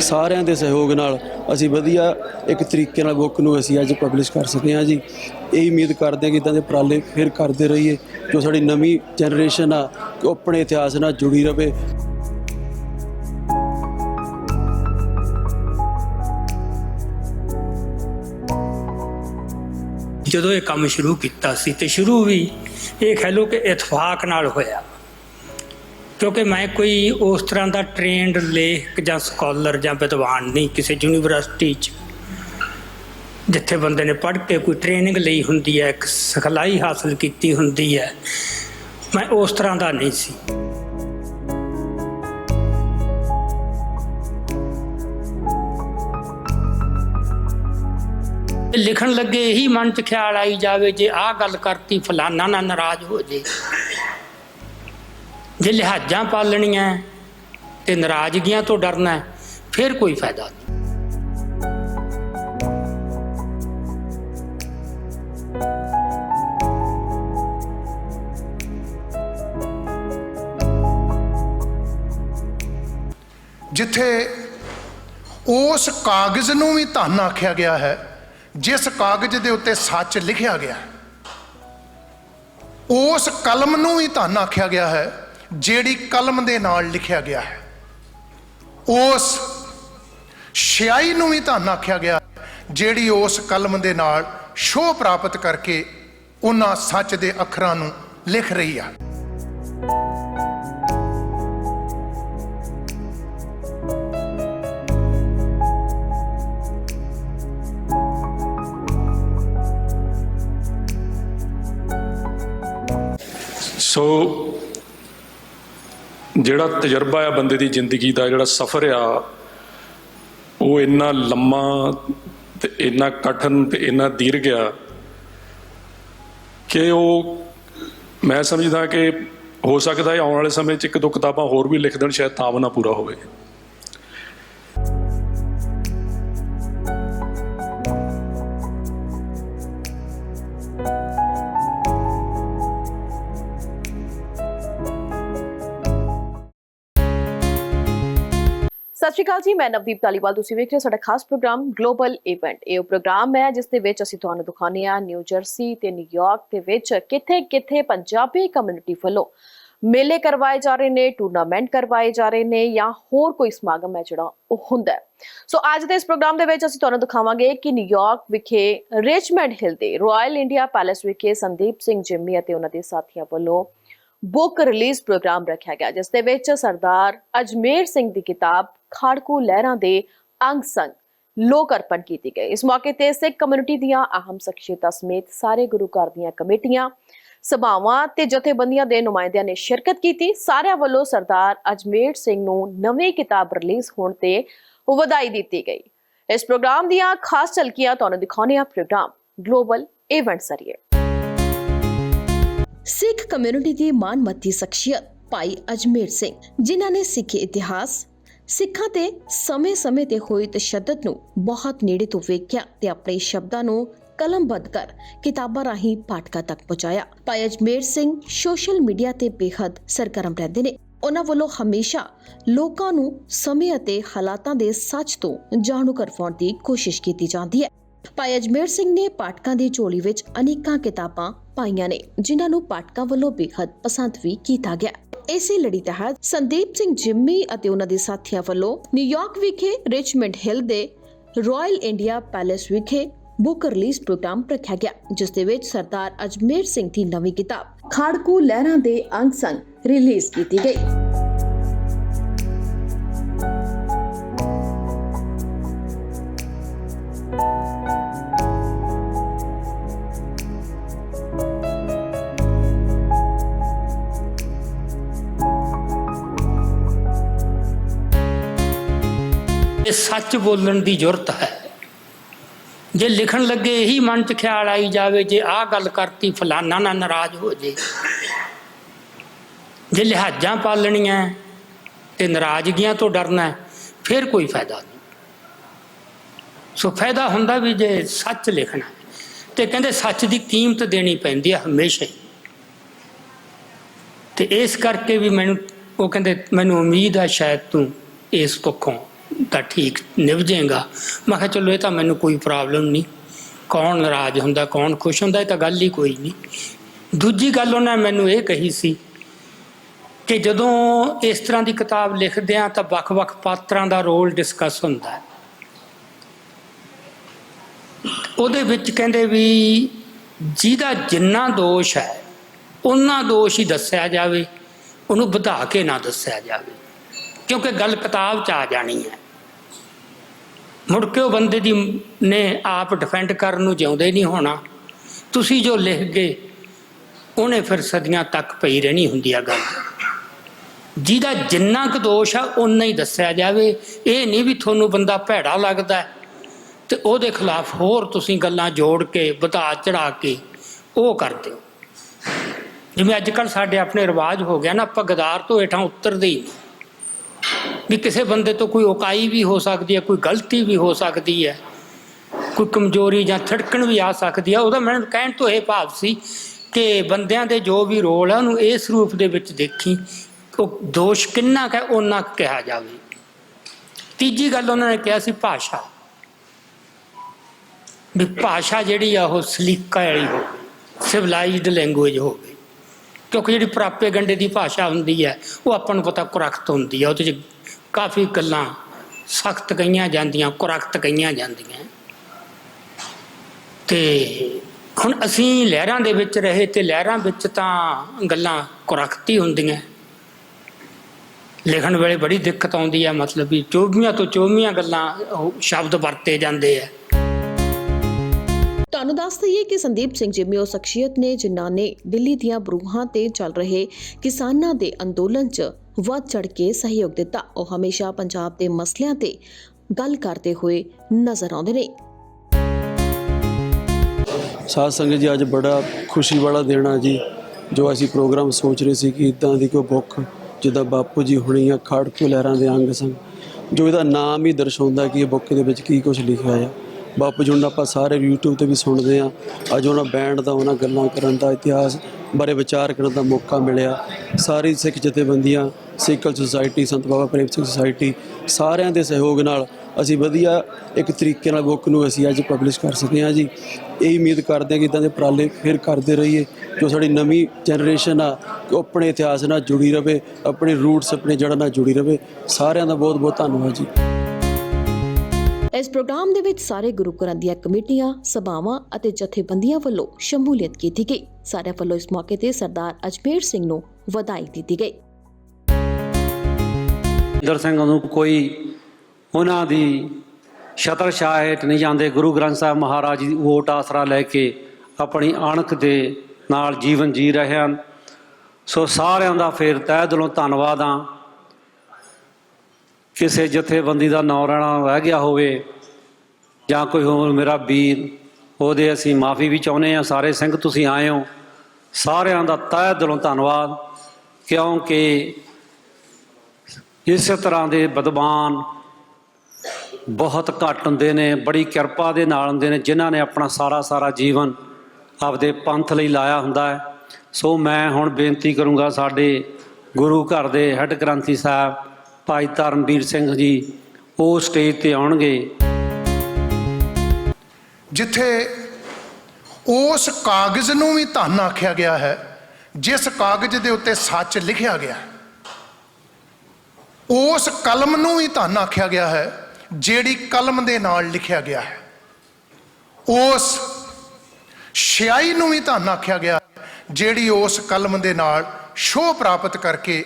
ਸਾਰਿਆਂ ਦੇ ਸਹਿਯੋਗ ਨਾਲ ਅਸੀਂ ਵਧੀਆ ਇੱਕ ਤਰੀਕੇ ਨਾਲ ਬੁੱਕ ਨੂੰ ਅਸੀਂ ਅੱਜ ਪਬਲਿਸ਼ ਕਰ ਸਕੇ ਹਾਂ ਜੀ। ਇਹ ਉਮੀਦ ਕਰਦੇ ਹਾਂ ਕਿ ਇਦਾਂ ਦੇ ਉਪਰਾਲੇ ਫਿਰ ਕਰਦੇ ਰਹੀਏ, ਜੋ ਸਾਡੀ ਨਵੀਂ ਜਨਰੇਸ਼ਨ ਆ, ਉਹ ਆਪਣੇ ਇਤਿਹਾਸ ਨਾਲ ਜੁੜੀ ਰਵੇ। ਜਦੋਂ ਇਹ ਕੰਮ ਸ਼ੁਰੂ ਕੀਤਾ ਸੀ ਤੇ ਸ਼ੁਰੂ ਵੀ ਇਹ ਕਹਿ ਲਓ ਕਿ ਇਤਫਾਕ ਨਾਲ ਹੋਇਆ। ਕਿਉਂਕਿ ਮੈਂ ਕੋਈ ਉਸ ਤਰ੍ਹਾਂ ਦਾ ਟ੍ਰੇਨਡ ਲੇਖਕ ਜਾਂ ਸਕਾਲਰ ਜਾਂ ਵਿਦਵਾਨ ਨਹੀਂ, ਕਿਸੇ ਯੂਨੀਵਰਸਿਟੀ 'ਚ, ਜਿੱਥੇ ਬੰਦੇ ਨੇ ਪੜ੍ਹ ਕੇ ਕੋਈ ਟ੍ਰੇਨਿੰਗ ਲਈ ਹੁੰਦੀ ਹੈ, ਇੱਕ ਸਿਖਲਾਈ ਹਾਸਲ ਕੀਤੀ ਹੁੰਦੀ ਹੈ, ਮੈਂ ਉਸ ਤਰ੍ਹਾਂ ਦਾ ਨਹੀਂ ਸੀ। ਲਿਖਣ ਲੱਗੇ, ਇਹੀ ਮਨ 'ਚ ਖਿਆਲ ਆਈ ਜਾਵੇ ਜੇ ਆਹ ਗੱਲ ਕਰਤੀ, ਫਲਾਨਾ ਨਾ ਨਾਰਾਜ਼ ਹੋ ਜੇ। ਜੇ ਲਿਹਾਜ਼ਾਂ ਪਾਲਣੀਆਂ ਤੇ ਨਾਰਾਜ਼ਗੀਆਂ ਤੋਂ ਡਰਨਾ ਫਿਰ ਕੋਈ ਫਾਇਦਾ ਨਹੀਂ। ਜਿੱਥੇ ਉਸ ਕਾਗਜ਼ ਨੂੰ ਵੀ ਧਨ ਆਖਿਆ ਗਿਆ ਹੈ ਜਿਸ ਕਾਗਜ਼ ਦੇ ਉੱਤੇ ਸੱਚ ਲਿਖਿਆ ਗਿਆ ਉਸ ਕਲਮ ਨੂੰ ਵੀ ਧੰਨ ਆਖਿਆ ਗਿਆ ਹੈ ਜਿਹੜੀ ਕਲਮ ਦੇ ਨਾਲ ਲਿਖਿਆ ਗਿਆ ਹੈ। ਉਸ ਸ਼ਿਆਈ ਨੂੰ ਵੀ ਧੰਨ ਆਖਿਆ ਗਿਆ ਹੈ, ਜਿਹੜੀ ਉਸ ਕਲਮ ਦੇ ਨਾਲ ਸ਼ੋਅ ਪ੍ਰਾਪਤ ਕਰਕੇ ਉਹਨਾਂ ਸੱਚ ਦੇ ਅੱਖਰਾਂ ਨੂੰ ਲਿਖ ਰਹੀ ਆ। ਸੋ ਜਿਹੜਾ ਤਜਰਬਾ ਆ ਬੰਦੇ ਦੀ ਜ਼ਿੰਦਗੀ ਦਾ, ਜਿਹੜਾ ਸਫ਼ਰ ਆ, ਉਹ ਇੰਨਾ ਲੰਮਾ ਤੇ ਇੰਨਾ ਕਠਨ ਤੇ ਇੰਨਾ ਦੀਰਘ ਆ ਕਿ ਉਹ ਮੈਂ ਸਮਝਦਾ ਕਿ ਹੋ ਸਕਦਾ ਹੈ ਆਉਣ ਵਾਲੇ ਸਮੇਂ 'ਚ ਇੱਕ ਦੋ ਕਿਤਾਬਾਂ ਹੋਰ ਵੀ ਲਿਖ ਦੇਣ, ਸ਼ਾਇਦ ਤਾਂ ਵੀ ਨਾ ਪੂਰਾ ਹੋਵੇ। ਸਤਿ ਸ਼੍ਰੀ ਅਕਾਲ ਜੀ, ਮੈਂ ਨਵਦੀਪ ਤਾਲੀਵਾਲ ਤੁਸੀਂ ਵੇਖ ਰਹੇ ਹੋ ਸਾਡਾ ਖਾਸ ਪ੍ਰੋਗਰਾਮ ਗਲੋਬਲ ਇਵੈਂਟ ਇਹ ਉਹ ਪ੍ਰੋਗਰਾਮ ਹੈ ਜਿਸ ਦੇ ਵਿੱਚ ਅਸੀਂ ਤੁਹਾਨੂੰ ਦਿਖਾਉਂਦੇ ਹਾਂ ਨਿਊ ਜਰਸੀ ਤੇ ਨਿਊਯਾਰਕ ਦੇ ਵਿੱਚ ਕਿੱਥੇ-ਕਿੱਥੇ ਪੰਜਾਬੀ ਕਮਿਊਨਿਟੀ ਵੱਲੋਂ ਮੇਲੇ ਕਰਵਾਏ ਜਾ ਰਹੇ ਨੇ ਟੂਰਨਾਮੈਂਟ ਕਰਵਾਏ ਜਾ ਰਹੇ ਨੇ ਜਾਂ ਹੋਰ ਕੋਈ ਸਮਾਗਮ ਹੈ ਜਿਹੜਾ ਉਹ ਹੁੰਦਾ ਹੈ। ਸੋ ਅੱਜ ਦੇ ਇਸ ਪ੍ਰੋਗਰਾਮ ਦੇ ਵਿੱਚ ਅਸੀਂ ਤੁਹਾਨੂੰ ਦਿਖਾਵਾਂਗੇ ਕਿ ਨਿਊਯਾਰਕ ਵਿਖੇ ਰਿਚਮੰਡ ਹਿਲ ਦੇ ਰਾਇਲ ਇੰਡੀਆ ਪੈਲੇਸ ਵਿਖੇ ਸੰਦੀਪ ਸਿੰਘ ਜਿੰਮੀ ਅਤੇ ਉਹਨਾਂ ਦੇ ਸਾਥੀਆਂ ਵੱਲੋਂ ਬੁੱਕ ਰਿਲੀਜ਼ ਪ੍ਰੋਗਰਾਮ ਰੱਖਿਆ ਗਿਆ, ਜਿਸ ਦੇ ਵਿੱਚ ਸਰਦਾਰ ਅਜਮੇਰ ਸਿੰਘ ਦੀ ਕਿਤਾਬ ਖਾੜਕੂ ਲਹਿਰਾਂ ਦੇ ਅੰਗ ਸੰਗ ਲੋਕ ਅਰਪਣ ਕੀਤੀ ਗਈ। ਇਸ ਮੌਕੇ ਤੇ ਸਿੱਖ ਕਮਿਊਨਿਟੀ ਦੀਆਂ ਅਹਿਮ ਸ਼ਖਸੀਅਤਾਂ ਸਮੇਤ ਸਾਰੇ ਗੁਰੂ ਘਰ ਦੀਆਂ ਕਮੇਟੀਆਂ, ਸਭਾਵਾਂ ਤੇ ਜਥੇਬੰਦੀਆਂ ਦੇ ਨੁਮਾਇੰਦਿਆਂ ਨੇ ਸ਼ਿਰਕਤ ਕੀਤੀ। ਸਾਰਿਆਂ ਵੱਲੋਂ ਸਰਦਾਰ ਅਜਮੇਰ ਸਿੰਘ ਨੂੰ ਨਵੀਂ ਕਿਤਾਬ ਰਿਲੀਜ਼ ਹੋਣ ਤੇ ਵਧਾਈ ਦਿੱਤੀ ਗਈ। ਇਸ ਪ੍ਰੋਗਰਾਮ ਦੀਆਂ ਖਾਸ ਝਲਕੀਆਂ ਤੁਹਾਨੂੰ ਦਿਖਾਉਣੇ ਆ ਪ੍ਰੋਗਰਾਮ ਗਲੋਬਲ ਇਵੈਂਟ ਸਰੀਏ ਸਿੱਖ ਕਮਿਊਨਿਟੀ ਦੀ ਮਾਨਮੱਤੀ ਸ਼ਖਸੀਅਤ ਭਾਈ ਅਜਮੇਰ ਸਿੰਘ, ਜਿਨ੍ਹਾਂ ਨੇ ਸਿੱਖੀ ਇਤਿਹਾਸ, ਸਿੱਖਾਂ ਤੇ ਸਮੇਂ-ਸਮੇਂ ਤੇ ਹੋਏ ਤਸ਼ੱਦਦ ਨੂੰ ਬਹੁਤ ਨੇੜੇ ਤੋਂ ਵੇਖਿਆ ਤੇ ਆਪਣੇ ਸ਼ਬਦਾਂ ਨੂੰ ਕਲਮਬੱਧ ਕਰ ਕਿਤਾਬਾਂ ਰਾਹੀਂ ਪਾਠਕਾਂ ਤੱਕ ਪਹੁੰਚਾਇਆ। ਭਾਈ ਅਜਮੇਰ ਸਿੰਘ ਸੋਸ਼ਲ ਮੀਡੀਆ ਤੇ ਬੇਹੱਦ ਸਰਗਰਮ ਰਹਿੰਦੇ ਨੇ। ਉਹਨਾਂ ਵੱਲੋਂ ਹਮੇਸ਼ਾ ਲੋਕਾਂ ਨੂੰ ਸਮੇਂ ਅਤੇ ਹਾਲਾਤਾਂ ਦੇ ਸੱਚ ਤੋਂ ਜਾਣੂ ਕਰਵਾਉਣ ਦੀ ਕੋਸ਼ਿਸ਼ ਕੀਤੀ ਜਾਂਦੀ ਹੈ। ਭਾਈ ਅਜਮੇਰ ਸਿੰਘ ਨੇ ਪਾਠਕਾਂ ਦੀ ਝੋਲੀ ਵਿੱਚ ਅਨੇਕਾਂ ਕਿਤਾਬਾਂ ਪਾਈਆਂ ਨੇ, ਜਿਨ੍ਹਾਂ ਨੂੰ ਪਾਠਕਾਂ ਵੱਲੋਂ ਬੇਹੱਦ ਪਸੰਦ ਵੀ ਕੀਤਾ ਗਿਆ। ਇਸੇ ਲੜੀ ਤਹਿਤ ਸੰਦੀਪ ਸਿੰਘ ਜਿੰਮੀ ਅਤੇ ਉਹਨਾਂ ਦੇ ਸਾਥੀਆਂ ਵੱਲੋਂ ਨਿਊਯਾਰਕ ਵਿਖੇ ਰਿਚਮੰਡ ਹਿਲ ਦੇ ਰਾਇਲ ਇੰਡੀਆ ਪੈਲੇਸ ਵਿਖੇ ਬੁੱਕ ਰਿਲੀਜ਼ ਪ੍ਰੋਗਰਾਮ ਰੱਖਿਆ ਗਿਆ, ਜਿਸ ਦੇ ਵਿੱਚ ਸਰਦਾਰ ਅਜਮੇਰ ਸਿੰਘ ਦੀ ਨਵੀਂ ਕਿਤਾਬ, ਖਾੜਕੂ ਲਹਿਰਾਂ ਦੇ ਅੰਗ ਸੰਗ ਰਿਲੀਜ਼ ਕੀਤੀ ਗਈ। ਸੱਚ ਬੋਲਣ ਦੀ ਜ਼ਰੂਰਤ ਹੈ। ਜੇ ਲਿਖਣ ਲੱਗੇ ਇਹੀ ਮਨ 'ਚ ਖਿਆਲ ਆਈ ਜਾਵੇ, ਜੇ ਆਹ ਗੱਲ ਕਰਤੀ ਫਲਾਨਾ ਨਾ ਨਾਰਾਜ਼ ਹੋ ਜੇ। ਜੇ ਲਿਹਾਜ਼ਾਂ ਪਾਲਣੀਆਂ ਤੇ ਨਾਰਾਜ਼ਗੀਆਂ ਤੋਂ ਡਰਨਾ ਫਿਰ ਕੋਈ ਫਾਇਦਾ ਨਹੀਂ। ਸੋ ਫਾਇਦਾ ਹੁੰਦਾ ਵੀ ਜੇ ਸੱਚ ਲਿਖਣਾ ਹੈ। ਤੇ ਕਹਿੰਦੇ ਸੱਚ ਦੀ ਕੀਮਤ ਦੇਣੀ ਪੈਂਦੀ ਹੈ ਹਮੇਸ਼ਾ ਹੀ। ਤੇ ਇਸ ਕਰਕੇ ਵੀ ਮੈਨੂੰ, ਉਹ ਕਹਿੰਦੇ, ਮੈਨੂੰ ਉਮੀਦ ਹੈ ਸ਼ਾਇਦ ਤੂੰ ਇਸ ਪੱਖੋਂ ਤਾਂ ਠੀਕ ਨਿਭ ਜਾਏਗਾ ਮੈਂ ਕਿਹਾ, ਚਲੋ, ਇਹ ਤਾਂ ਮੈਨੂੰ ਕੋਈ ਪ੍ਰੋਬਲਮ ਨਹੀਂ। ਕੌਣ ਨਾਰਾਜ਼ ਹੁੰਦਾ, ਕੌਣ ਖੁਸ਼ ਹੁੰਦਾ, ਇਹ ਤਾਂ ਗੱਲ ਹੀ ਕੋਈ ਨਹੀਂ। ਦੂਜੀ ਗੱਲ ਉਹਨਾਂ ਮੈਨੂੰ ਇਹ ਕਹੀ ਸੀ ਕਿ ਜਦੋਂ ਇਸ ਤਰ੍ਹਾਂ ਦੀ ਕਿਤਾਬ ਲਿਖਦੇ ਆ ਤਾਂ ਵੱਖ-ਵੱਖ ਪਾਤਰਾਂ ਦਾ ਰੋਲ ਡਿਸਕਸ ਹੁੰਦਾ ਹੈ। ਉਹਦੇ ਵਿੱਚ ਕਹਿੰਦੇ ਵੀ ਜਿਹਦਾ ਜਿੰਨਾ ਦੋਸ਼ ਹੈ ਉਹਨਾਂ ਦੋਸ਼ ਹੀ ਦੱਸਿਆ ਜਾਵੇ, ਉਹਨੂੰ ਵਧਾ ਕੇ ਨਾ ਦੱਸਿਆ ਜਾਵੇ। ਕਿਉਂਕਿ ਗੱਲ ਕਿਤਾਬ 'ਚ ਆ ਜਾਣੀ ਹੈ। ਮੁੜ ਕੇ ਉਹ ਬੰਦੇ ਦੀ ਨੇ ਆਪ ਡਿਫੈਂਡ ਕਰਨ ਨੂੰ ਜਿਉਂਦੇ ਨਹੀਂ ਹੋਣਾ। ਤੁਸੀਂ ਜੋ ਲਿਖ ਗਏ, ਉਹਨੇ ਫਿਰ ਸਦੀਆਂ ਤੱਕ ਪਈ ਰਹਿਣੀ ਹੁੰਦੀ ਆ ਗੱਲ। ਜਿਹਦਾ ਜਿੰਨਾ ਕੁ ਦੋਸ਼ ਆ ਉਨਾ ਹੀ ਦੱਸਿਆ ਜਾਵੇ। ਇਹ ਨਹੀਂ ਵੀ ਤੁਹਾਨੂੰ ਬੰਦਾ ਭੈੜਾ ਲੱਗਦਾ। ਹੈ ਤੇ ਉਹਦੇ ਖਿਲਾਫ ਹੋਰ ਤੁਸੀਂ ਗੱਲਾਂ ਜੋੜ ਕੇ, ਵਧਾ ਚੜਾ ਕੇ ਉਹ ਕਰਦੇ ਹੋ ਜਿਵੇਂ ਅੱਜ ਕੱਲ ਸਾਡੇ ਆਪਣੇ ਰਿਵਾਜ ਹੋ ਗਿਆ ਨਾ, ਆਪਾਂ ਗਦਾਰ ਤੋਂ ਹੇਠਾਂ ਉਤਰਦੇ ਹੀ ਨਹੀਂ। ਵੀ ਕਿਸੇ ਬੰਦੇ ਤੋਂ ਕੋਈ ਉਕਾਈ ਵੀ ਹੋ ਸਕਦੀ ਹੈ, ਕੋਈ ਗਲਤੀ ਵੀ ਹੋ ਸਕਦੀ ਹੈ, ਕੋਈ ਕਮਜ਼ੋਰੀ ਜਾਂ ਥੜਕਣ ਵੀ ਆ ਸਕਦੀ ਹੈ, ਉਹਦਾ ਮੈਨੂੰ ਕਹਿਣ ਤੋਂ ਇਹ ਭਾਵ ਸੀ ਕਿ ਬੰਦਿਆਂ ਦੇ ਜੋ ਵੀ ਰੋਲ ਹੈ ਉਹਨੂੰ ਇਸ ਰੂਪ ਦੇ ਵਿੱਚ ਦੇਖੀ, ਉਹ ਦੋਸ਼ ਕਿੰਨਾ ਕੁ ਹੈ ਉਹਨਾਂ ਕੁ ਕਿਹਾ ਜਾਵੇ। ਤੀਜੀ ਗੱਲ ਉਹਨਾਂ ਨੇ ਕਿਹਾ ਸੀ ਭਾਸ਼ਾ। ਵੀ ਭਾਸ਼ਾ ਜਿਹੜੀ ਆ, ਉਹ ਸਲੀਕਾ ਵਾਲੀ ਹੋਵੇ ਸਿਵਲਾਈਜ਼ਡ ਲੈਂਗੁਏਜ ਹੋਵੇ। ਕਿਉਂਕਿ ਜਿਹੜੀ ਪ੍ਰਾਪੇ ਗੰਡੇ ਦੀ ਭਾਸ਼ਾ ਹੁੰਦੀ ਹੈ, ਉਹ ਆਪਾਂ ਨੂੰ ਪਤਾ ਕੁਰਖਤ ਹੁੰਦੀ ਹੈ, ਉਹਦੇ 'ਚ ਕਾਫੀ ਗੱਲਾਂ ਸਖਤ ਕਹੀਆਂ ਜਾਂਦੀਆਂ, ਕੁਰਖਤ ਕਹੀਆਂ ਜਾਂਦੀਆਂ। ਤੇ ਹੁਣ ਅਸੀਂ ਲਹਿਰਾਂ ਦੇ ਵਿੱਚ ਰਹੇ ਤੇ ਲਹਿਰਾਂ ਵਿੱਚ ਤਾਂ ਗੱਲਾਂ ਕੁਰਖਤੀ ਹੁੰਦੀਆਂ। ਲਿਖਣ ਵੇਲੇ ਬੜੀ ਦਿੱਕਤ ਆਉਂਦੀ ਹੈ ਮਤਲਬ ਵੀ ਚੋਬੀਆਂ ਤੋਂ ਚੋਬੀਆਂ ਗੱਲਾਂ ਸ਼ਬਦ ਵਰਤੇ ਜਾਂਦੇ ਆ। ਤੁਹਾਨੂੰ ਦੱਸ ਦਈਏ ਕਿ ਸੰਦੀਪ ਸਿੰਘ ਜਿਵੇਂ ਉਹ ਸ਼ਖਸੀਅਤ ਨੇ, ਜਿਨ੍ਹਾਂ ਨੇ ਦਿੱਲੀ ਦੀਆਂ ਬਰੂਹਾਂ ਤੇ ਚੱਲ ਰਹੇ ਕਿਸਾਨਾਂ ਦੇ ਅੰਦੋਲਨ 'ਚ ਵੱਧ ਚੜ ਕੇ ਸਹਿਯੋਗ ਦਿੱਤਾ। ਉਹ ਹਮੇਸ਼ਾ ਪੰਜਾਬ ਦੇ ਮਸਲਿਆਂ ਤੇ ਗੱਲ ਕਰਦੇ ਹੋਏ ਨਜ਼ਰ ਆਉਂਦੇ ਨੇ। ਸਾਧ ਸੰਗਤ ਜੀ, ਅੱਜ ਬੜਾ ਖੁਸ਼ੀ ਵਾਲਾ ਦਿਨ ਆ ਜੀ। ਜੋ ਅਸੀਂ ਪ੍ਰੋਗਰਾਮ ਸੋਚ ਰਹੇ ਸੀ ਕਿ ਇਦਾਂ ਦੀ ਕੋਈ ਬੁੱਕ ਜਿੱਦਾਂ ਬਾਪੂ ਜੀ ਹੁਣੀ ਆ ਖਾੜਕੂ ਲਹਿਰਾਂ ਦੇ ਅੰਗ ਸੰਗ ਜੋ ਇਹਦਾ ਨਾਮ ਹੀ ਦਰਸਾਉਂਦਾ ਕਿ ਇਹ ਬੁੱਕ ਦੇ ਵਿੱਚ ਕੀ ਕੁਝ ਲਿਖਿਆ ਆ। ਬਾਪੂ ਜੀ, ਹੁਣ ਆਪਾਂ ਸਾਰੇ YouTube ਤੇ ਵੀ ਸੁਣਦੇ ਆ। ਅੱਜ ਉਹਨਾਂ ਬੈਂਡ ਦਾ, ਉਹਨਾਂ ਗੱਲਾਂ ਕਰਨ ਦਾ ਇਤਿਹਾਸ ਬਾਰੇ ਵਿਚਾਰ ਕਰਨ ਦਾ ਮੌਕਾ ਮਿਲਿਆ। ਸਾਰੀ ਸਿੱਖ ਜਥੇਬੰਦੀਆਂ, ਸਿੱਖਲ ਸੁਸਾਇਟੀ, ਸੰਤ ਬਾਬਾ ਪ੍ਰੇਮ ਸਿੰਘ ਸੁਸਾਇਟੀ ਸਾਰਿਆਂ ਦੇ ਸਹਿਯੋਗ ਨਾਲ ਅਸੀਂ ਵਧੀਆ ਇੱਕ ਤਰੀਕੇ ਨਾਲ ਬੁੱਕ ਨੂੰ ਅਸੀਂ ਅੱਜ ਪਬਲਿਸ਼ ਕਰ ਸਕੇ ਹਾਂ ਜੀ। ਇਹ ਉਮੀਦ ਕਰਦੇ ਹਾਂ ਕਿ ਇਦਾਂ ਦੇ ਉਪਰਾਲੇ ਫਿਰ ਕਰਦੇ ਰਹੀਏ, ਜੋ ਸਾਡੀ ਨਵੀਂ ਜਨਰੇਸ਼ਨ ਆ ਉਹ ਆਪਣੇ ਇਤਿਹਾਸ ਨਾਲ ਜੁੜੀ ਰਵੇ, ਆਪਣੇ ਰੂਟਸ ਆਪਣੇ ਜੜ੍ਹਾਂ ਨਾਲ ਜੁੜੀ ਰਵੇ। ਸਾਰਿਆਂ ਦਾ ਬਹੁਤ ਬਹੁਤ ਧੰਨਵਾਦ ਜੀ। ਇਸ ਪ੍ਰੋਗਰਾਮ ਦੇ ਵਿੱਚ ਸਾਰੇ ਗੁਰੂ ਘਰਾਂ ਦੀਆਂ ਕਮੇਟੀਆਂ, ਸਭਾਵਾਂ ਅਤੇ ਜਥੇਬੰਦੀਆਂ ਵੱਲੋਂ ਸ਼ਮੂਲੀਅਤ ਕੀਤੀ ਗਈ। ਸਾਰਿਆਂ ਵੱਲੋਂ ਇਸ ਮੌਕੇ ਤੇ ਸਰਦਾਰ ਅਜਮੇਰ ਸਿੰਘ ਨੂੰ ਵਧਾਈ ਦਿੱਤੀ ਗਈ। ਇੰਦਰ ਸਿੰਘ ਨੂੰ ਕੋਈ ਉਹਨਾਂ ਦੀ ਛਤਰ ਛਾਇਆ ਹੇਠ ਨਹੀਂ ਜਾਂਦੇ। ਗੁਰੂ ਗ੍ਰੰਥ ਸਾਹਿਬ ਮਹਾਰਾਜ ਦੀ ਵੋਟ ਆਸਰਾ ਲੈ ਕੇ ਆਪਣੀ ਅਣਖ ਦੇ ਨਾਲ ਜੀਵਨ ਜੀ ਰਹੇ ਹਨ। ਸੋ ਸਾਰਿਆਂ ਦਾ ਫੇਰ ਤਹਿ ਦਿਲੋਂ ਧੰਨਵਾਦ ਆ ਕਿਸੇ ਜਥੇਬੰਦੀ ਦਾ ਨਾਂ ਰਹਿਣਾ ਰਹਿ ਗਿਆ ਹੋਵੇ ਜਾਂ ਕੋਈ ਹੋਰ ਮੇਰਾ ਵੀਰ, ਉਹਦੇ ਅਸੀਂ ਮਾਫੀ ਵੀ ਚਾਹੁੰਦੇ ਆ ਸਾਰੇ ਸਿੰਘ ਤੁਸੀਂ ਆਏ ਹੋ। ਸਾਰਿਆਂ ਦਾ ਤਹਿ ਦਿਲੋਂ ਧੰਨਵਾਦ। ਕਿਉਂਕਿ ਇਸੇ ਤਰ੍ਹਾਂ ਦੇ ਵਿਦਵਾਨ ਬਹੁਤ ਘੱਟ ਹੁੰਦੇ ਨੇ, ਬੜੀ ਕਿਰਪਾ ਦੇ ਨਾਲ ਹੁੰਦੇ ਨੇ, ਜਿਨ੍ਹਾਂ ਨੇ ਆਪਣਾ ਸਾਰਾ ਸਾਰਾ ਜੀਵਨ ਆਪਦੇ ਪੰਥ ਲਈ ਲਾਇਆ ਹੁੰਦਾ ਹੈ। ਸੋ ਮੈਂ ਹੁਣ ਬੇਨਤੀ ਕਰੂੰਗਾ ਸਾਡੇ ਗੁਰੂ ਘਰ ਦੇ ਹੈੱਡ ਗ੍ਰੰਥੀ ਸਾਹਿਬ ਭਾਈ ਧਰਮਵੀਰ ਸਿੰਘ ਜੀ ਉਹ ਸਟੇਜ ਤੇ ਆਉਣਗੇ ਜਿੱਥੇ ਉਸ ਕਾਗਜ਼ ਨੂੰ ਵੀ ਧੰਨ ਆਖਿਆ ਗਿਆ ਹੈ ਜਿਸ ਕਾਗਜ਼ ਦੇ ਉੱਤੇ ਸੱਚ ਲਿਖਿਆ ਗਿਆ ਹੈ। ਉਸ ਕਲਮ ਨੂੰ ਵੀ ਧੰਨ ਆਖਿਆ ਗਿਆ ਹੈ ਜਿਹੜੀ ਕਲਮ ਦੇ ਨਾਲ ਲਿਖਿਆ ਗਿਆ ਹੈ ਉਸ ਸ਼ਿਆਈ ਨੂੰ ਵੀ ਧੰਨ ਆਖਿਆ ਗਿਆ ਹੈ, ਜਿਹੜੀ ਉਸ ਕਲਮ ਦੇ ਨਾਲ ਸ਼ੋਅ ਪ੍ਰਾਪਤ ਕਰਕੇ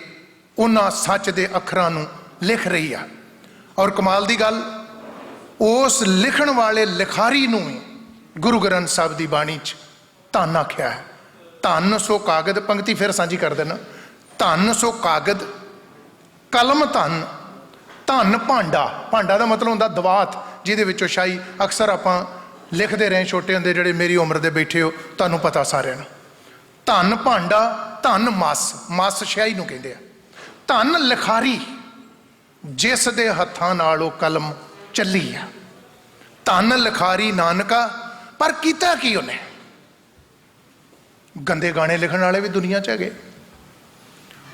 ਉਹਨਾਂ ਸੱਚ ਦੇ ਅੱਖਰਾਂ ਨੂੰ ਲਿਖ ਰਹੀ ਆ। ਔਰ ਕਮਾਲ ਦੀ ਗੱਲ, ਉਸ ਲਿਖਣ ਵਾਲੇ ਲਿਖਾਰੀ ਨੂੰ ਵੀ ਗੁਰੂ ਗ੍ਰੰਥ ਸਾਹਿਬ ਦੀ ਬਾਣੀ 'ਚ ਧੰਨ ਆਖਿਆ ਹੈ। ਧੰਨ ਸੋ ਕਾਗਦ ਪੰਕਤੀ ਫਿਰ ਸਾਂਝੀ ਕਰ ਦੇਣਾ। ਧੰਨ ਸੋ ਕਾਗਦ, ਕਲਮ ਧੰਨ ਧੰਨ ਭਾਂਡਾ। ਭਾਂਡਾ ਦਾ ਮਤਲਬ ਹੁੰਦਾ ਦਵਾਤ, ਜਿਹਦੇ ਵਿੱਚੋਂ ਸ਼ਾਈ ਅਕਸਰ ਆਪਾਂ ਲਿਖਦੇ ਰਹੇ ਛੋਟੇ ਹੁੰਦੇ ਜਿਹੜੇ ਮੇਰੀ ਉਮਰ ਦੇ ਬੈਠੇ ਹੋ, ਤੁਹਾਨੂੰ ਪਤਾ ਸਾਰਿਆਂ ਨੂੰ। ਧੰਨ ਭਾਂਡਾ, ਧੰਨ ਮਸ ਮਸ ਸ਼ਾਈ ਨੂੰ ਕਹਿੰਦੇ ਆ। ਧੰਨ ਲਿਖਾਰੀ, ਜਿਸ ਦੇ ਹੱਥਾਂ ਨਾਲ ਉਹ ਕਲਮ ਚੱਲੀ ਆ। ਧੰਨ ਲਿਖਾਰੀ ਨਾਨਕਾ, ਪਰ ਕੀਤਾ ਕੀ ਉਹਨੇ? ਗੰਦੇ ਗਾਣੇ ਲਿਖਣ ਵਾਲੇ ਵੀ ਦੁਨੀਆ 'ਚ ਹੈਗੇ।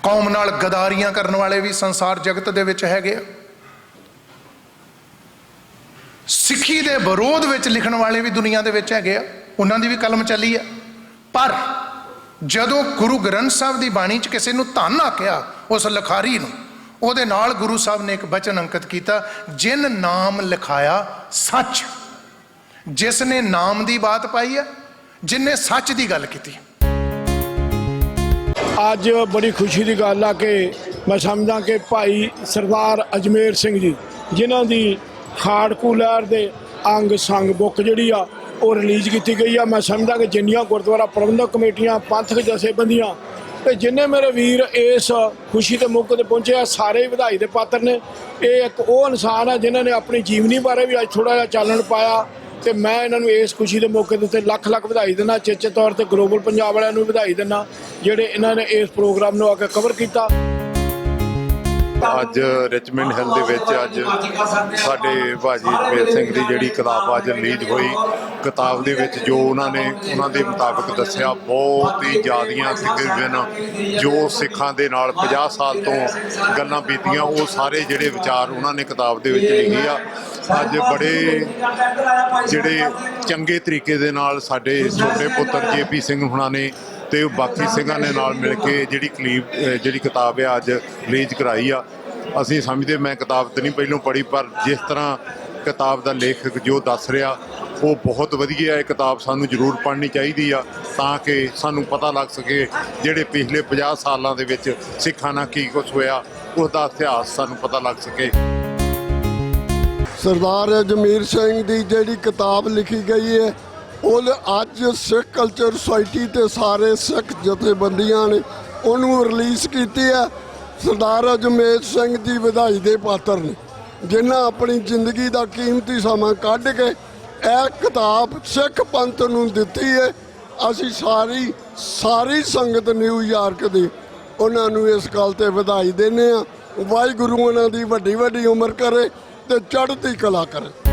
ਕੌਮ ਨਾਲ ਗਦਾਰੀਆਂ ਕਰਨ ਵਾਲੇ ਵੀ ਸੰਸਾਰ ਜਗਤ ਦੇ ਵਿੱਚ ਹੈਗੇ। ਆ ਸਿੱਖੀ ਦੇ ਵਿਰੋਧ ਵਿੱਚ ਲਿਖਣ ਵਾਲੇ ਵੀ ਦੁਨੀਆ ਦੇ ਵਿੱਚ ਹੈਗੇ ਆ। ਉਹਨਾਂ ਦੀ ਵੀ ਕਲਮ ਚੱਲੀ ਆ। ਪਰ ਜਦੋਂ ਗੁਰੂ ਗ੍ਰੰਥ ਸਾਹਿਬ ਦੀ ਬਾਣੀ 'ਚ ਕਿਸੇ ਨੂੰ ਧੰਨ ਆਖਿਆ ਉਸ ਲਖਾਰੀ ਨੂੰ। ਉਹਦੇ ਨਾਲ ਗੁਰੂ ਸਾਹਿਬ ਨੇ ਇੱਕ ਬਚਨ ਅੰਕਿਤ ਕੀਤਾ, ਜਿਨ ਨਾਮ ਲਿਖਾਇਆ ਸੱਚ। ਜਿਸ ਨੇ ਨਾਮ ਦੀ ਬਾਤ ਪਾਈ ਹੈ, ਜਿਨੇ ਸੱਚ ਦੀ ਗੱਲ ਕੀਤੀ ਅੱਜ ਬੜੀ ਖੁਸ਼ੀ ਦੀ ਗੱਲ ਆ ਕਿ ਮੈਂ ਸਮਝਦਾ ਕਿ ਭਾਈ ਸਰਦਾਰ ਅਜਮੇਰ ਸਿੰਘ ਜੀ, ਜਿਨ੍ਹਾਂ ਦੀ ਖਾੜਕੂ ਲਹਿਰ ਦੇ ਅੰਗ ਸੰਗ ਬੁੱਕ ਜਿਹੜੀ ਆ, ਉਹ ਰਿਲੀਜ਼ ਕੀਤੀ ਗਈ ਆ। ਮੈਂ ਸਮਝਦਾ ਕਿ ਜਿੰਨੀਆਂ ਗੁਰਦੁਆਰਾ ਪ੍ਰਬੰਧਕ ਕਮੇਟੀਆਂ, ਪੰਥਕ ਜਥੇਬੰਦੀਆਂ ਤੇ ਜਿੰਨੇ ਮੇਰੇ ਵੀਰ ਇਸ ਖੁਸ਼ੀ ਦੇ ਮੌਕੇ ਤੇ ਪਹੁੰਚੇ ਆ, ਸਾਰੇ ਹੀ ਵਧਾਈ ਦੇ ਪਾਤਰ ਨੇ। ਇਹ ਇੱਕ ਉਹ ਇਨਸਾਨ ਆ ਜਿਨ੍ਹਾਂ ਨੇ ਆਪਣੀ ਜੀਵਨੀ ਬਾਰੇ ਵੀ ਅੱਜ ਥੋੜਾ ਜਿਹਾ ਚਾਨਣ ਪਾਇਆ ਤੇ ਮੈਂ ਇਹਨਾਂ ਨੂੰ ਇਸ ਖੁਸ਼ੀ ਦੇ ਮੌਕੇ ਦੇ ਉੱਤੇ ਲੱਖ ਲੱਖ ਵਧਾਈ ਦਿੰਦਾ। ਚੇਚੇ ਤੌਰ ਤੇ ਗਲੋਬਲ ਪੰਜਾਬ ਵਾਲਿਆਂ ਨੂੰ ਵੀ ਵਧਾਈ ਦਿੰਦਾ, ਜਿਹੜੇ ਇਹਨਾਂ ਨੇ ਇਸ ਪ੍ਰੋਗਰਾਮ ਨੂੰ ਆ ਕੇ ਕਵਰ ਕੀਤਾ। ਅੱਜ ਰਿਚਮੈਂਡ ਹਿੱਲ ਦੇ ਵਿੱਚ ਅੱਜ ਸਾਡੇ ਭਾਜੀ ਜਗਮੇਰ ਸਿੰਘ ਦੀ ਜਿਹੜੀ ਕਿਤਾਬ ਅੱਜ ਰਿਲੀਜ਼ ਹੋਈ। ਕਿਤਾਬ ਦੇ ਵਿੱਚ ਜੋ ਉਹਨਾਂ ਨੇ ਉਹਨਾਂ ਦੇ ਮੁਤਾਬਕ ਦੱਸਿਆ, ਬਹੁਤ ਹੀ ਜ਼ਿਆਦੀਆਂ ਤਕਰੀਬਨ ਜੋ ਸਿੱਖਾਂ ਦੇ ਨਾਲ 50 ਸਾਲ ਤੋਂ ਗੱਲਾਂ ਬੀਤੀਆਂ, ਉਹ ਸਾਰੇ ਜਿਹੜੇ ਵਿਚਾਰ ਉਹਨਾਂ ਨੇ ਕਿਤਾਬ ਦੇ ਵਿੱਚ ਲਿਖੇ ਆ। ਅੱਜ ਬੜੇ ਜਿਹੜੇ ਚੰਗੇ ਤਰੀਕੇ ਦੇ ਨਾਲ ਸਾਡੇ ਛੋਟੇ ਪੁੱਤਰ ਜੇਪੀ ਸਿੰਘ ਹੁਣਾਂ ਨੇ ਤੇ ਬਾਕੀ ਸਿੰਘਾਂ ਨੇ ਨਾਲ ਮਿਲ ਕੇ ਜਿਹੜੀ ਕਲੀਬ ਜਿਹੜੀ ਕਿਤਾਬ ਹੈ ਅੱਜ ਰਿਲੀਜ਼ ਕਰਾਈ ਆ, ਅਸੀਂ ਸਮਝਦੇ ਮੈਂ ਕਿਤਾਬ ਤਾਂ ਨਹੀਂ ਪਹਿਲੋਂ ਪੜ੍ਹੀ, ਪਰ ਜਿਸ ਤਰ੍ਹਾਂ ਕਿਤਾਬ ਦਾ ਲੇਖਕ ਜੋ ਦੱਸ ਰਿਹਾ, ਉਹ ਬਹੁਤ ਵਧੀਆ ਹੈ ਕਿਤਾਬ ਸਾਨੂੰ ਜ਼ਰੂਰ ਪੜ੍ਹਨੀ ਚਾਹੀਦੀ ਆ, ਤਾਂ ਕਿ ਸਾਨੂੰ ਪਤਾ ਲੱਗ ਸਕੇ ਜਿਹੜੇ ਪਿਛਲੇ 50 ਸਾਲਾਂ ਦੇ ਵਿੱਚ ਸਿੱਖਾਂ ਨਾਲ ਕੀ ਕੁਝ ਹੋਇਆ ਉਸ ਦਾ ਇਤਿਹਾਸ ਸਾਨੂੰ ਪਤਾ ਲੱਗ ਸਕੇ। ਸਰਦਾਰ ਅਜਮੇਰ ਸਿੰਘ ਦੀ ਜਿਹੜੀ ਕਿਤਾਬ ਲਿਖੀ ਗਈ ਹੈ ਉਹ ਅੱਜ ਸਿੱਖ ਕਲਚਰ ਸੁਸਾਇਟੀ ਤੇ ਸਾਰੇ ਸਿੱਖ ਜਥੇਬੰਦੀਆਂ ਨੇ ਉਹਨੂੰ ਰਿਲੀਜ਼ ਕੀਤੀ ਹੈ। ਸਰਦਾਰ ਅਜਮੇਰ ਸਿੰਘ ਦੀ ਵਧਾਈ ਦੇ ਪਾਤਰ ਨੇ, ਜਿਨ੍ਹਾਂ ਆਪਣੀ ਜ਼ਿੰਦਗੀ ਦਾ ਕੀਮਤੀ ਸਮਾਂ ਕੱਢ ਕੇ ਇਹ ਕਿਤਾਬ ਸਿੱਖ ਪੰਥ ਨੂੰ ਦਿੱਤੀ ਹੈ। ਅਸੀਂ ਸਾਰੀ ਸਾਰੀ ਸੰਗਤ ਨਿਊਯਾਰਕ ਦੀ ਉਹਨਾਂ ਨੂੰ ਇਸ ਗੱਲ ਤੇ ਵਧਾਈ ਦਿੰਦੇ ਆ ਵਾਹਿਗੁਰੂ ਉਹਨਾਂ ਦੀ ਵੱਡੀ ਵੱਡੀ ਉਮਰ ਕਰੇ ਤੇ ਚੜ੍ਹਦੀ ਕਲਾ ਕਰੇ।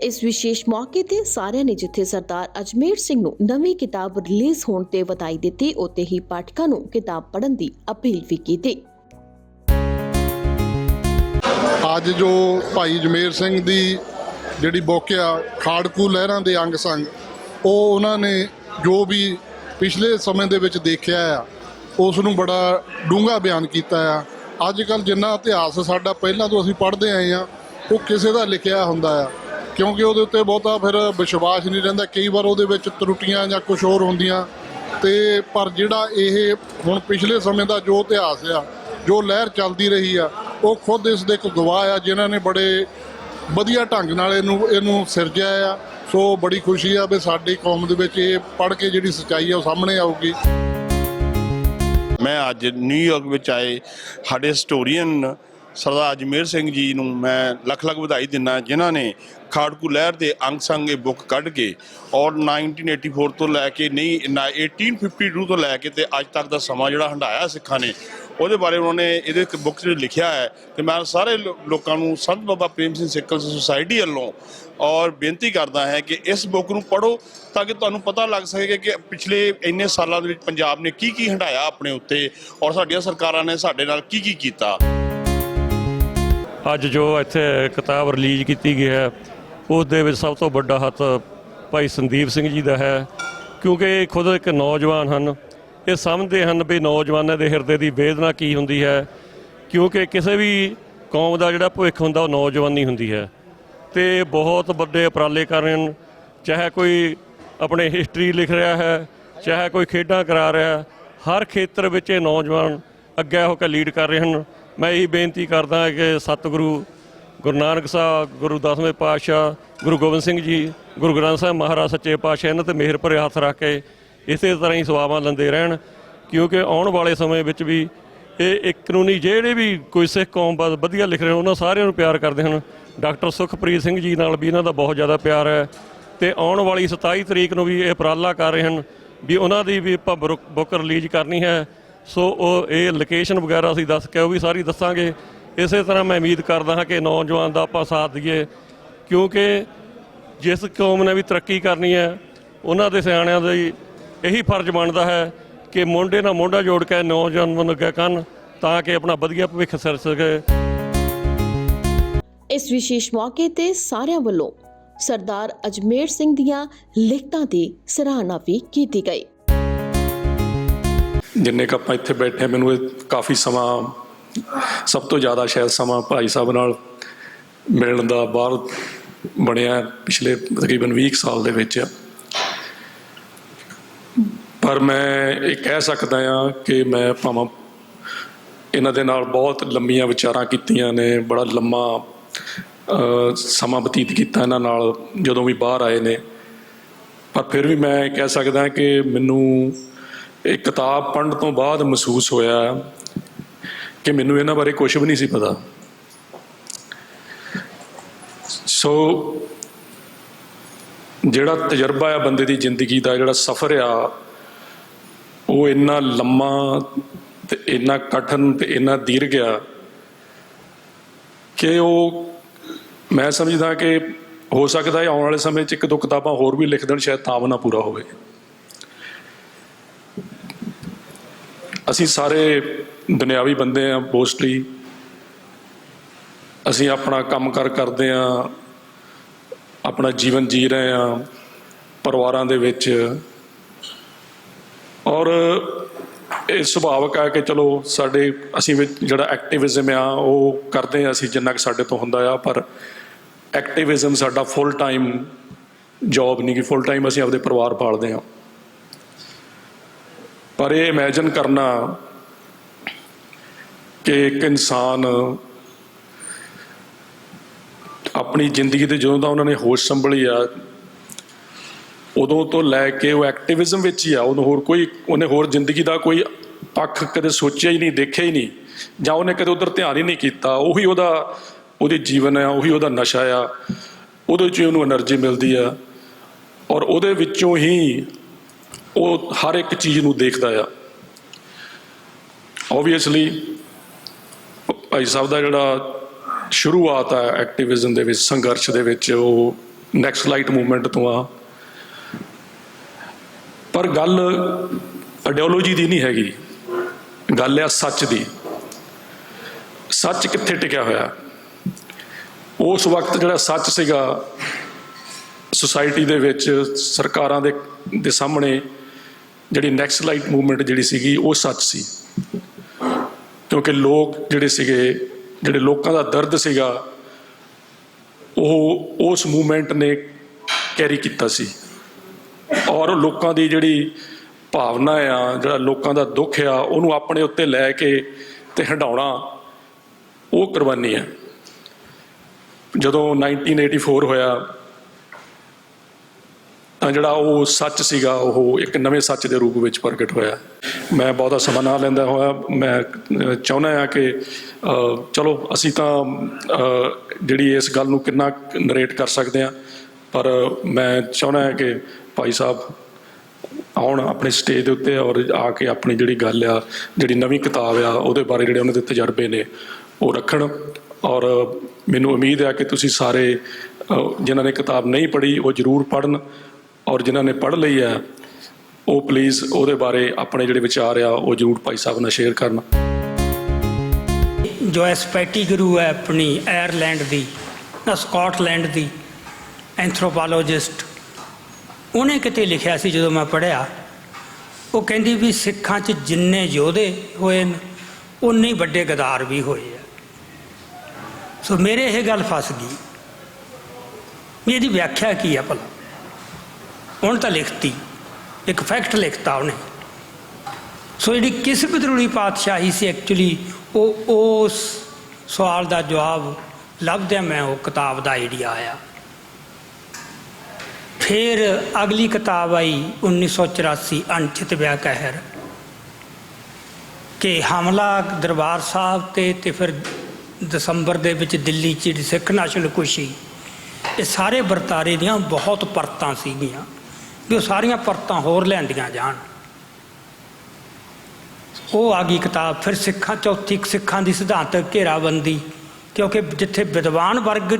ਇਸ ਵਿਸ਼ੇਸ਼ ਮੌਕੇ ਤੇ ਸਾਰਿਆਂ ਨੇ ਜਿੱਥੇ ਸਰਦਾਰ ਅਜਮੇਰ ਸਿੰਘ ਨੂੰ ਨਵੀਂ ਕਿਤਾਬ ਰਿਲੀਜ਼ ਹੋਣ ਤੇ ਵਧਾਈ ਦਿੱਤੀ, ਉੱਥੇ ਹੀ ਪਾਠਕਾਂ ਨੂੰ ਕਿਤਾਬ ਪੜ੍ਹਨ ਦੀ ਅਪੀਲ ਵੀ ਕੀਤੀ। ਅੱਜ ਜੋ ਭਾਈ ਜਮੇਰ ਸਿੰਘ ਦੀ ਜਿਹੜੀ ਬੁੱਕ ਆ ਖਾੜਕੂ ਲਹਿਰਾਂ ਦੇ ਅੰਗ ਸੰਗ, ਉਹ ਉਹਨਾਂ ਨੇ ਜੋ ਵੀ ਪਿਛਲੇ ਸਮੇਂ ਦੇ ਵਿੱਚ ਦੇਖਿਆ ਆ ਉਸ ਨੂੰ ਬੜਾ ਡੂੰਘਾ ਬਿਆਨ ਕੀਤਾ ਆ। ਅੱਜ ਕੱਲ ਜਿੰਨਾ ਇਤਿਹਾਸ ਸਾਡਾ ਪਹਿਲਾਂ ਤੋਂ ਅਸੀਂ ਪੜ੍ਹਦੇ ਆਏ ਆ, ਉਹ ਕਿਸੇ ਦਾ ਲਿਖਿਆ ਹੁੰਦਾ ਆ। ਕਿਉਂਕਿ ਉਹਦੇ ਉੱਤੇ ਬਹੁਤਾ ਫਿਰ ਵਿਸ਼ਵਾਸ ਨਹੀਂ ਰਹਿੰਦਾ। ਕਈ ਵਾਰ ਉਹਦੇ ਵਿੱਚ ਤਰੁੱਟੀਆਂ ਜਾਂ ਕੁਝ ਹੋਰ ਹੁੰਦੀਆਂ। ਤੇ ਪਰ ਜਿਹੜਾ ਇਹ ਹੁਣ ਪਿਛਲੇ ਸਮੇਂ ਦਾ ਜੋ ਇਤਿਹਾਸ ਆ, ਜੋ ਲਹਿਰ ਚੱਲਦੀ ਰਹੀ ਆ, ਉਹ ਖੁਦ ਇਸ ਦੇ ਇੱਕ ਗਵਾਹ ਆ, ਜਿਨ੍ਹਾਂ ਨੇ ਬੜੇ ਵਧੀਆ ਢੰਗ ਨਾਲ ਇਹਨੂੰ ਇਹਨੂੰ ਸਿਰਜਿਆ ਆ। ਸੋ ਬੜੀ ਖੁਸ਼ੀ ਆ ਵੀ ਸਾਡੀ ਕੌਮ ਦੇ ਵਿੱਚ ਇਹ ਪੜ੍ਹ ਕੇ ਜਿਹੜੀ ਸੱਚਾਈ ਆ ਉਹ ਸਾਹਮਣੇ ਆਊਗੀ। ਮੈਂ ਅੱਜ ਨਿਊਯਾਰਕ ਵਿੱਚ ਆਏ। ਸਾਡੇ ਹਿਸਟੋਰੀਅਨ ਸਰਦਾਰ ਅਜਮੇਰ ਸਿੰਘ ਜੀ ਨੂੰ ਮੈਂ ਲੱਖ ਲੱਖ ਵਧਾਈ ਦਿੰਦਾ ਜਿਨ੍ਹਾਂ ਨੇ ਖਾੜਕੂ ਲਹਿਰ ਦੇ ਅੰਗ ਸੰਗ ਇਹ ਬੁੱਕ ਕੱਢ ਕੇ ਔਰ 1984 ਤੋਂ ਲੈ ਕੇ ਨਹੀਂ, ਨਾ 1852 ਤੋਂ ਲੈ ਕੇ ਤੇ ਅੱਜ ਤੱਕ ਦਾ ਸਮਾਂ ਜਿਹੜਾ ਹੰਡਾਇਆ ਸਿੱਖਾਂ ਨੇ, ਉਹਦੇ ਬਾਰੇ ਉਹਨਾਂ ਨੇ ਇਹਦੇ ਇੱਕ ਬੁੱਕ 'ਚ ਲਿਖਿਆ ਹੈ ਤੇ ਮੈਂ ਸਾਰੇ ਲੋਕਾਂ ਨੂੰ ਸੰਤ ਬਾਬਾ ਪ੍ਰੇਮ ਸਿੰਘ ਸਿੱਕਲ ਸੁਸਾਇਟੀ ਵੱਲੋਂ ਔਰ ਬੇਨਤੀ ਕਰਦਾ ਹੈ ਕਿ ਇਸ ਬੁੱਕ ਨੂੰ ਪੜ੍ਹੋ ਤਾਂ ਕਿ ਤੁਹਾਨੂੰ ਪਤਾ ਲੱਗ ਸਕੇ ਕਿ ਪਿਛਲੇ ਇੰਨੇ ਸਾਲਾਂ ਦੇ ਵਿੱਚ ਪੰਜਾਬ ਨੇ ਕੀ ਕੀ ਹੰਡਾਇਆ ਆਪਣੇ ਉੱਤੇ ਔਰ ਸਾਡੀਆਂ ਸਰਕਾਰਾਂ ਨੇ ਸਾਡੇ ਨਾਲ ਕੀ ਕੀ ਕੀਤਾ। ਅੱਜ ਜੋ ਇੱਥੇ ਕਿਤਾਬ ਰਿਲੀਜ਼ ਕੀਤੀ ਗਈ ਹੈ ਉਸ ਦੇ ਵਿੱਚ ਸਭ ਤੋਂ ਵੱਡਾ ਹੱਥ ਭਾਈ ਸੰਦੀਪ ਸਿੰਘ ਜੀ ਦਾ ਹੈ, ਕਿਉਂਕਿ ਇਹ ਖੁਦ ਇੱਕ ਨੌਜਵਾਨ ਹਨ। ਇਹ ਸਮਝਦੇ ਹਨ ਵੀ ਨੌਜਵਾਨਾਂ ਦੇ ਹਿਰਦੇ ਦੀ ਵੇਦਨਾ ਕੀ ਹੁੰਦੀ ਹੈ, ਕਿਉਂਕਿ ਕਿਸੇ ਵੀ ਕੌਮ ਦਾ ਜਿਹੜਾ ਭਵਿੱਖ ਹੁੰਦਾ, ਉਹ ਨੌਜਵਾਨੀ ਹੁੰਦੀ ਹੈ। ਤੇ ਬਹੁਤ ਵੱਡੇ ਉਪਰਾਲੇ ਕਰ ਰਹੇ ਹਨ। ਚਾਹੇ ਕੋਈ ਆਪਣੇ ਹਿਸਟਰੀ ਲਿਖ ਰਿਹਾ ਹੈ, ਚਾਹੇ ਕੋਈ ਖੇਡਾਂ ਕਰਾ ਰਿਹਾ, ਹਰ ਖੇਤਰ ਵਿੱਚ ਇਹ ਨੌਜਵਾਨ ਅੱਗੇ ਹੋ ਕੇ ਲੀਡ ਕਰ ਰਹੇ ਹਨ। ਮੈਂ ਇਹੀ ਬੇਨਤੀ ਕਰਦਾ ਕਿ ਸਤਿਗੁਰੂ ਗੁਰੂ ਨਾਨਕ ਸਾਹਿਬ, ਗੁਰੂ ਦਸਵੇਂ ਪਾਤਸ਼ਾਹ, ਗੁਰੂ ਗੋਬਿੰਦ ਸਿੰਘ ਜੀ, ਗੁਰੂ ਗ੍ਰੰਥ ਸਾਹਿਬ ਮਹਾਰਾਜ ਸੱਚੇ ਪਾਤਸ਼ਾਹ, ਇਹਨਾਂ ਤੇ ਮਿਹਰ ਭਰੇ ਹੱਥ ਰੱਖ ਕੇ ਇਸੇ ਤਰ੍ਹਾਂ ਹੀ ਸੇਵਾਵਾਂ ਲੈਂਦੇ ਰਹਿਣ, ਕਿਉਂਕਿ ਆਉਣ ਵਾਲੇ ਸਮੇਂ ਵਿੱਚ ਵੀ ਇਹ ਇੱਕ ਕਾਨੂੰਨੀ ਜਿਹੜੇ ਵੀ ਕੋਈ ਸਿੱਖ ਕੌਮ ਬਾਰੇ ਵਧੀਆ ਲਿਖ ਰਹੇ ਹਨ ਉਹਨਾਂ ਸਾਰਿਆਂ ਨੂੰ ਪਿਆਰ ਕਰਦੇ ਹਨ। ਡਾਕਟਰ ਸੁਖਪ੍ਰੀਤ ਸਿੰਘ ਜੀ ਨਾਲ ਵੀ ਇਹਨਾਂ ਦਾ ਬਹੁਤ ਜ਼ਿਆਦਾ ਪਿਆਰ ਹੈ ਤੇ ਆਉਣ ਵਾਲੀ 27 ਤਰੀਕ ਨੂੰ ਵੀ ਇਹ ਉਪਰਾਲਾ ਕਰ ਰਹੇ ਹਨ ਵੀ ਉਹਨਾਂ ਦੀ ਵੀ ਆਪਾਂ ਬਰੁਕ- ਬੁੱਕ ਰਿਲੀਜ਼ ਕਰਨੀ ਹੈ। ਸੋ ਉਹ ਇਹ ਲੋਕੇਸ਼ਨ ਵਗੈਰਾ ਅਸੀਂ ਦੱਸ ਕੇ ਉਹ ਵੀ ਸਾਰੀ ਦੱਸਾਂਗੇ। ਇਸੇ ਤਰ੍ਹਾਂ ਮੈਂ ਉਮੀਦ ਕਰਦਾ ਹਾਂ ਕਿ ਨੌਜਵਾਨ ਦਾ ਆਪਾਂ ਸਾਥ ਦਈਏ। ਕਿਉਂਕਿ ਜਿਸ ਕੌਮ ਨੇ ਵੀ ਤਰੱਕੀ ਕਰਨੀ ਹੈ, ਉਹਨਾਂ ਦੇ ਸਿਆਣਿਆਂ ਦਾ ਇਹੀ ਫਰਜ਼ ਬਣਦਾ ਹੈ ਕਿ ਮੋਢੇ ਨਾਲ ਮੋਢਾ ਜੋੜ ਕੇ ਨੌਜਵਾਨ ਨੂੰ ਅੱਗੇ ਕਰਨ ਤਾਂ ਕਿ ਆਪਣਾ ਵਧੀਆ ਭਵਿੱਖ ਸਿਰ ਸਕੇ। ਇਸ ਵਿਸ਼ੇਸ਼ ਮੌਕੇ ਤੇ ਸਾਰਿਆਂ ਵੱਲੋਂ ਸਰਦਾਰ ਅਜਮੇਰ ਸਿੰਘ ਦੀਆਂ ਲਿਖਤਾਂ ਦੀ ਸਰਾਹਨਾ ਵੀ ਕੀਤੀ ਗਈ। ਜਿੰਨੇ ਕੁ ਆਪਾਂ ਇੱਥੇ ਬੈਠੇ ਹਾਂ, ਮੈਨੂੰ ਇਹ ਕਾਫੀ ਸਮਾਂ ਸਭ ਤੋਂ ਜ਼ਿਆਦਾ ਸ਼ਾਇਦ ਸਮਾਂ ਭਾਈ ਸਾਹਿਬ ਨਾਲ ਮਿਲਣ ਦਾ ਬਾਹਰ ਬਣਿਆ ਪਿਛਲੇ ਤਕਰੀਬਨ 20 ਕੁ ਸਾਲ ਦੇ ਵਿੱਚ। ਪਰ ਮੈਂ ਇਹ ਕਹਿ ਸਕਦਾ ਆ ਕਿ ਮੈਂ ਭਾਵੇਂ ਇਹਨਾਂ ਦੇ ਨਾਲ ਬਹੁਤ ਲੰਮੀਆਂ ਵਿਚਾਰਾਂ ਕੀਤੀਆਂ ਨੇ ਬੜਾ ਲੰਮਾ ਸਮਾਂ ਬਤੀਤ ਕੀਤਾ ਇਹਨਾਂ ਨਾਲ ਜਦੋਂ ਵੀ ਬਾਹਰ ਆਏ ਨੇ। ਪਰ ਫਿਰ ਵੀ ਮੈਂ ਇਹ ਕਹਿ ਸਕਦਾ ਕਿ ਮੈਨੂੰ ਇਹ ਕਿਤਾਬ ਪੜ੍ਹਨ ਤੋਂ ਬਾਅਦ ਮਹਿਸੂਸ ਹੋਇਆ ਕਿ ਮੈਨੂੰ ਇਹਨਾਂ ਬਾਰੇ ਕੁਝ ਵੀ ਨਹੀਂ ਸੀ ਪਤਾ। ਸੋ ਜਿਹੜਾ ਤਜਰਬਾ ਆ ਬੰਦੇ ਦੀ ਜ਼ਿੰਦਗੀ ਦਾ, ਜਿਹੜਾ ਸਫ਼ਰ ਆ, ਉਹ ਇੰਨਾ ਲੰਮਾ ਤੇ ਇੰਨਾ ਕਠਨ ਤੇ ਇੰਨਾ ਦੀਰਘ ਆ ਕਿ ਉਹ ਮੈਂ ਸਮਝਦਾ ਕਿ ਹੋ ਸਕਦਾ ਹੈ ਆਉਣ ਵਾਲੇ ਸਮੇਂ 'ਚ ਇੱਕ ਦੋ ਕਿਤਾਬਾਂ ਹੋਰ ਵੀ ਲਿਖ ਦੇਣ, ਸ਼ਾਇਦ ਤਾਂ ਨਾ ਪੂਰਾ ਹੋਵੇ। ਅਸੀਂ ਸਾਰੇ ਦੁਨਿਆਵੀ ਬੰਦੇ ਆ ਮੋਸਟਲੀ ਅਸੀਂ ਆਪਣਾ ਕੰਮ ਕਰ ਕਰਦੇ ਆ ਆਪਣਾ ਜੀਵਨ ਜੀ ਰਹੇ ਆ ਪਰਿਵਾਰਾਂ ਦੇ ਵਿੱਚ। ਔਰ ਇਹ ਸੁਭਾਵਕ ਆ ਕਿ ਚਲੋ, ਸਾਡੇ, ਅਸੀਂ ਵਿੱਚ ਜਿਹੜਾ ਐਕਟਿਵਿਜ਼ਮ ਆ, ਉਹ ਕਰਦੇ ਆ ਅਸੀਂ ਜਿੰਨਾ ਕਿ ਸਾਡੇ ਤੋਂ ਹੁੰਦਾ ਆ, ਪਰ ਐਕਟਿਵਿਜ਼ਮ ਸਾਡਾ ਫੁੱਲ ਟਾਈਮ ਜੌਬ ਨਹੀਂ ਕਿ ਫੁੱਲ ਟਾਈਮ ਅਸੀਂ ਆਪਦੇ ਪਰਿਵਾਰ ਪਾਲਦੇ ਆ ਪਰ ਇਹ ਇਮੇਜਿਨ ਕਰਨਾ ਕਿ ਇੱਕ ਇਨਸਾਨ ਆਪਣੀ ਜ਼ਿੰਦਗੀ ਦੇ ਜਦੋਂ ਦਾ ਉਹਨਾਂ ਨੇ ਹੋਸ਼ ਸੰਭਲੀ ਆ, ਉਦੋਂ ਤੋਂ ਲੈ ਕੇ ਉਹ ਐਕਟੀਵਿਜ਼ਮ ਵਿੱਚ ਹੀ ਆ, ਉਹਨੂੰ ਹੋਰ ਕੋਈ, ਉਹਨੇ ਹੋਰ ਜ਼ਿੰਦਗੀ ਦਾ ਕੋਈ ਪੱਖ ਕਦੇ ਸੋਚਿਆ ਹੀ ਨਹੀਂ, ਦੇਖਿਆ ਹੀ ਨਹੀਂ, ਜਾਂ ਉਹਨੇ ਕਦੇ ਉਧਰ ਧਿਆਨ ਹੀ ਨਹੀਂ ਕੀਤਾ, ਉਹੀ ਉਹਦਾ, ਉਹਦੇ ਜੀਵਨ ਆ, ਉਹੀ ਉਹਦਾ ਨਸ਼ਾ ਆ, ਉਹਦੇ ਚ ਉਹਨੂੰ એનર્ਜੀ ਮਿਲਦੀ ਆ, ਔਰ ਉਹਦੇ ਵਿੱਚੋਂ ਹੀ ਉਹ ਹਰ ਇੱਕ ਚੀਜ਼ ਨੂੰ ਦੇਖਦਾ ਆ। ਆਬਵੀਅਸਲੀ ਭਾਈ ਸਾਹਿਬ ਦਾ ਜਿਹੜਾ ਸ਼ੁਰੂਆਤ ਆ ਐਕਟਿਵਿਜ਼ਮ ਦੇ ਵਿੱਚ, ਸੰਘਰਸ਼ ਦੇ ਵਿੱਚ, ਉਹ ਨੈਕਸਟ ਲਾਈਟ ਮੂਵਮੈਂਟ ਤੋਂ ਆ। ਪਰ ਗੱਲ ਆਈਡੀਓਲੋਜੀ ਦੀ ਨਹੀਂ ਹੈਗੀ। ਗੱਲ ਆ ਸੱਚ ਦੀ। ਸੱਚ ਕਿੱਥੇ ਟਿਕਿਆ ਹੋਇਆ? ਉਸ ਵਕਤ ਜਿਹੜਾ ਸੱਚ ਸੀਗਾ ਸੁਸਾਇਟੀ ਦੇ ਵਿੱਚ ਸਰਕਾਰਾਂ ਦੇ ਦੇ ਸਾਹਮਣੇ ਜਿਹੜੀ ਨੈਕਸਟ ਲਾਈਟ ਮੂਵਮੈਂਟ ਜਿਹੜੀ ਸੀਗੀ ਉਹ ਸੱਚ ਸੀ। ਕਿਉਂਕਿ ਲੋਕ ਜਿਹੜੇ ਸੀਗੇ, ਜਿਹੜੇ ਲੋਕਾਂ ਦਾ ਦਰਦ ਸੀਗਾ, ਉਹ, ਉਸ ਮੂਵਮੈਂਟ ਨੇ ਕੈਰੀ ਕੀਤਾ ਸੀ। ਔਰ ਲੋਕਾਂ ਦੀ ਜਿਹੜੀ ਭਾਵਨਾ ਆ, ਜਿਹੜਾ ਲੋਕਾਂ ਦਾ ਦੁੱਖ ਆ, ਉਹਨੂੰ ਆਪਣੇ ਉੱਤੇ ਲੈ ਕੇ ਤੇ ਹੰਡਾਉਣਾ ਉਹ ਕੁਰਬਾਨੀ ਆ ਜਦੋਂ 1984 ਹੋਇਆ ਜਿਹੜਾ ਉਹ ਸੱਚ ਸੀਗਾ ਉਹ ਇੱਕ ਨਵੇਂ ਸੱਚ ਦੇ ਰੂਪ ਵਿੱਚ ਪ੍ਰਗਟ ਹੋਇਆ। ਮੈਂ ਬਹੁਤਾ ਸਮਾਂ ਨਾ ਲੈਂਦਾ ਹੋਇਆ। ਮੈਂ ਚਾਹੁੰਦਾ ਹਾਂ ਕਿ ਚਲੋ ਅਸੀਂ ਤਾਂ ਜਿਹੜੀ ਇਸ ਗੱਲ ਨੂੰ ਕਿੰਨਾ ਨਰੇਟ ਕਰ ਸਕਦੇ ਹਾਂ। ਪਰ ਮੈਂ ਚਾਹੁੰਦਾ ਹਾਂ ਕਿ ਭਾਈ ਸਾਹਿਬ ਆਉਣ ਆਪਣੇ ਸਟੇਜ ਦੇ ਉੱਤੇ ਔਰ ਆ ਕੇ ਆਪਣੀ ਜਿਹੜੀ ਗੱਲ ਆ ਜਿਹੜੀ ਨਵੀਂ ਕਿਤਾਬ ਆ ਉਹਦੇ ਬਾਰੇ ਜਿਹੜੇ ਉਹਨਾਂ ਦੇ ਤਜਰਬੇ ਨੇ ਉਹ ਰੱਖਣ। ਔਰ ਮੈਨੂੰ ਉਮੀਦ ਹੈ ਕਿ ਤੁਸੀਂ ਸਾਰੇ ਅਹ, ਜਿਨ੍ਹਾਂ ਨੇ ਕਿਤਾਬ ਨਹੀਂ ਪੜ੍ਹੀ ਉਹ ਜ਼ਰੂਰ ਪੜ੍ਹਨ। ਔਰ ਜਿਨ੍ਹਾਂ ਨੇ ਪੜ੍ਹ ਲਈ ਹੈ, ਉਹ ਪਲੀਜ਼ ਉਹਦੇ ਬਾਰੇ ਆਪਣੇ ਜਿਹੜੇ ਵਿਚਾਰ ਆ, ਉਹ ਜ਼ਰੂਰ ਭਾਈ ਸਾਹਿਬ ਨਾਲ ਸ਼ੇਅਰ ਕਰਨ। ਜੋ ਐਸਪੈਟੀ ਗੁਰੂ ਹੈ ਆਪਣੀ ਆਇਰਲੈਂਡ ਦੀ, ਨਾ ਸਕਾਟਲੈਂਡ ਦੀ ਐਂਥਰੋਪੋਲੋਜਿਸਟ ਉਹਨੇ ਕਿਤੇ ਲਿਖਿਆ ਸੀ ਜਦੋਂ ਮੈਂ ਪੜ੍ਹਿਆ, ਉਹ ਕਹਿੰਦੀ ਵੀ ਸਿੱਖਾਂ 'ਚ ਜਿੰਨੇ ਯੋਧੇ ਹੋਏ ਨੇ ਉਨੇ ਹੀ ਵੱਡੇ ਗਦਾਰ ਵੀ ਹੋਏ ਆ। ਸੋ ਮੇਰੇ ਇਹ ਗੱਲ ਫਸ ਗਈ। ਵੀ ਇਹਦੀ ਵਿਆਖਿਆ ਕੀ ਆ ਭਲਾ? ਹੁਣ ਤਾਂ ਲਿਖਤੀ, ਇੱਕ ਫੈਕਟ ਲਿਖਤਾ ਉਹਨੇ। ਸੋ ਜਿਹੜੀ ਕਿਸ ਬਦਰੂਲੀ ਪਾਤਸ਼ਾਹੀ ਸੀ ਐਕਚੁਅਲੀ ਉਹ ਉਸ ਸਵਾਲ ਦਾ ਜਵਾਬ ਲੱਭਦਿਆਂ ਮੈਂ ਉਹ ਕਿਤਾਬ ਦਾ ਆਈਡੀਆ ਆਇਆ। ਫਿਰ ਅਗਲੀ ਕਿਤਾਬ ਆਈ 1984 ਅਣਚਿਤ ਵਿਆਹ ਕਹਿਰ ਕਿ ਹਮਲਾ ਦਰਬਾਰ ਸਾਹਿਬ ਤੇ ਤੇ ਫਿਰ ਦਸੰਬਰ ਦੇ ਵਿੱਚ ਦਿੱਲੀ 'ਚ ਜਿਹੜੀ ਸਿੱਖ ਨੈਸ਼ਨਲ ਖੁਸ਼ੀ ਇਹ ਸਾਰੇ ਵਰਤਾਰੇ ਦੀਆਂ ਬਹੁਤ ਪਰਤਾਂ ਸੀਗੀਆਂ। ਵੀ ਉਹ ਸਾਰੀਆਂ ਪਰਤਾਂ ਹੋਰ ਲੈਂਦੀਆਂ ਜਾਣ। ਉਹ ਆ ਗਈ ਕਿਤਾਬ, ਫਿਰ ਸਿੱਖਾਂ, ਚੌਥੀ ਸਿੱਖਾਂ ਦੀ ਸਿਧਾਂਤਕ ਘੇਰਾਬੰਦੀ, ਕਿਉਂਕਿ ਜਿੱਥੇ ਵਿਦਵਾਨ ਵਰਗ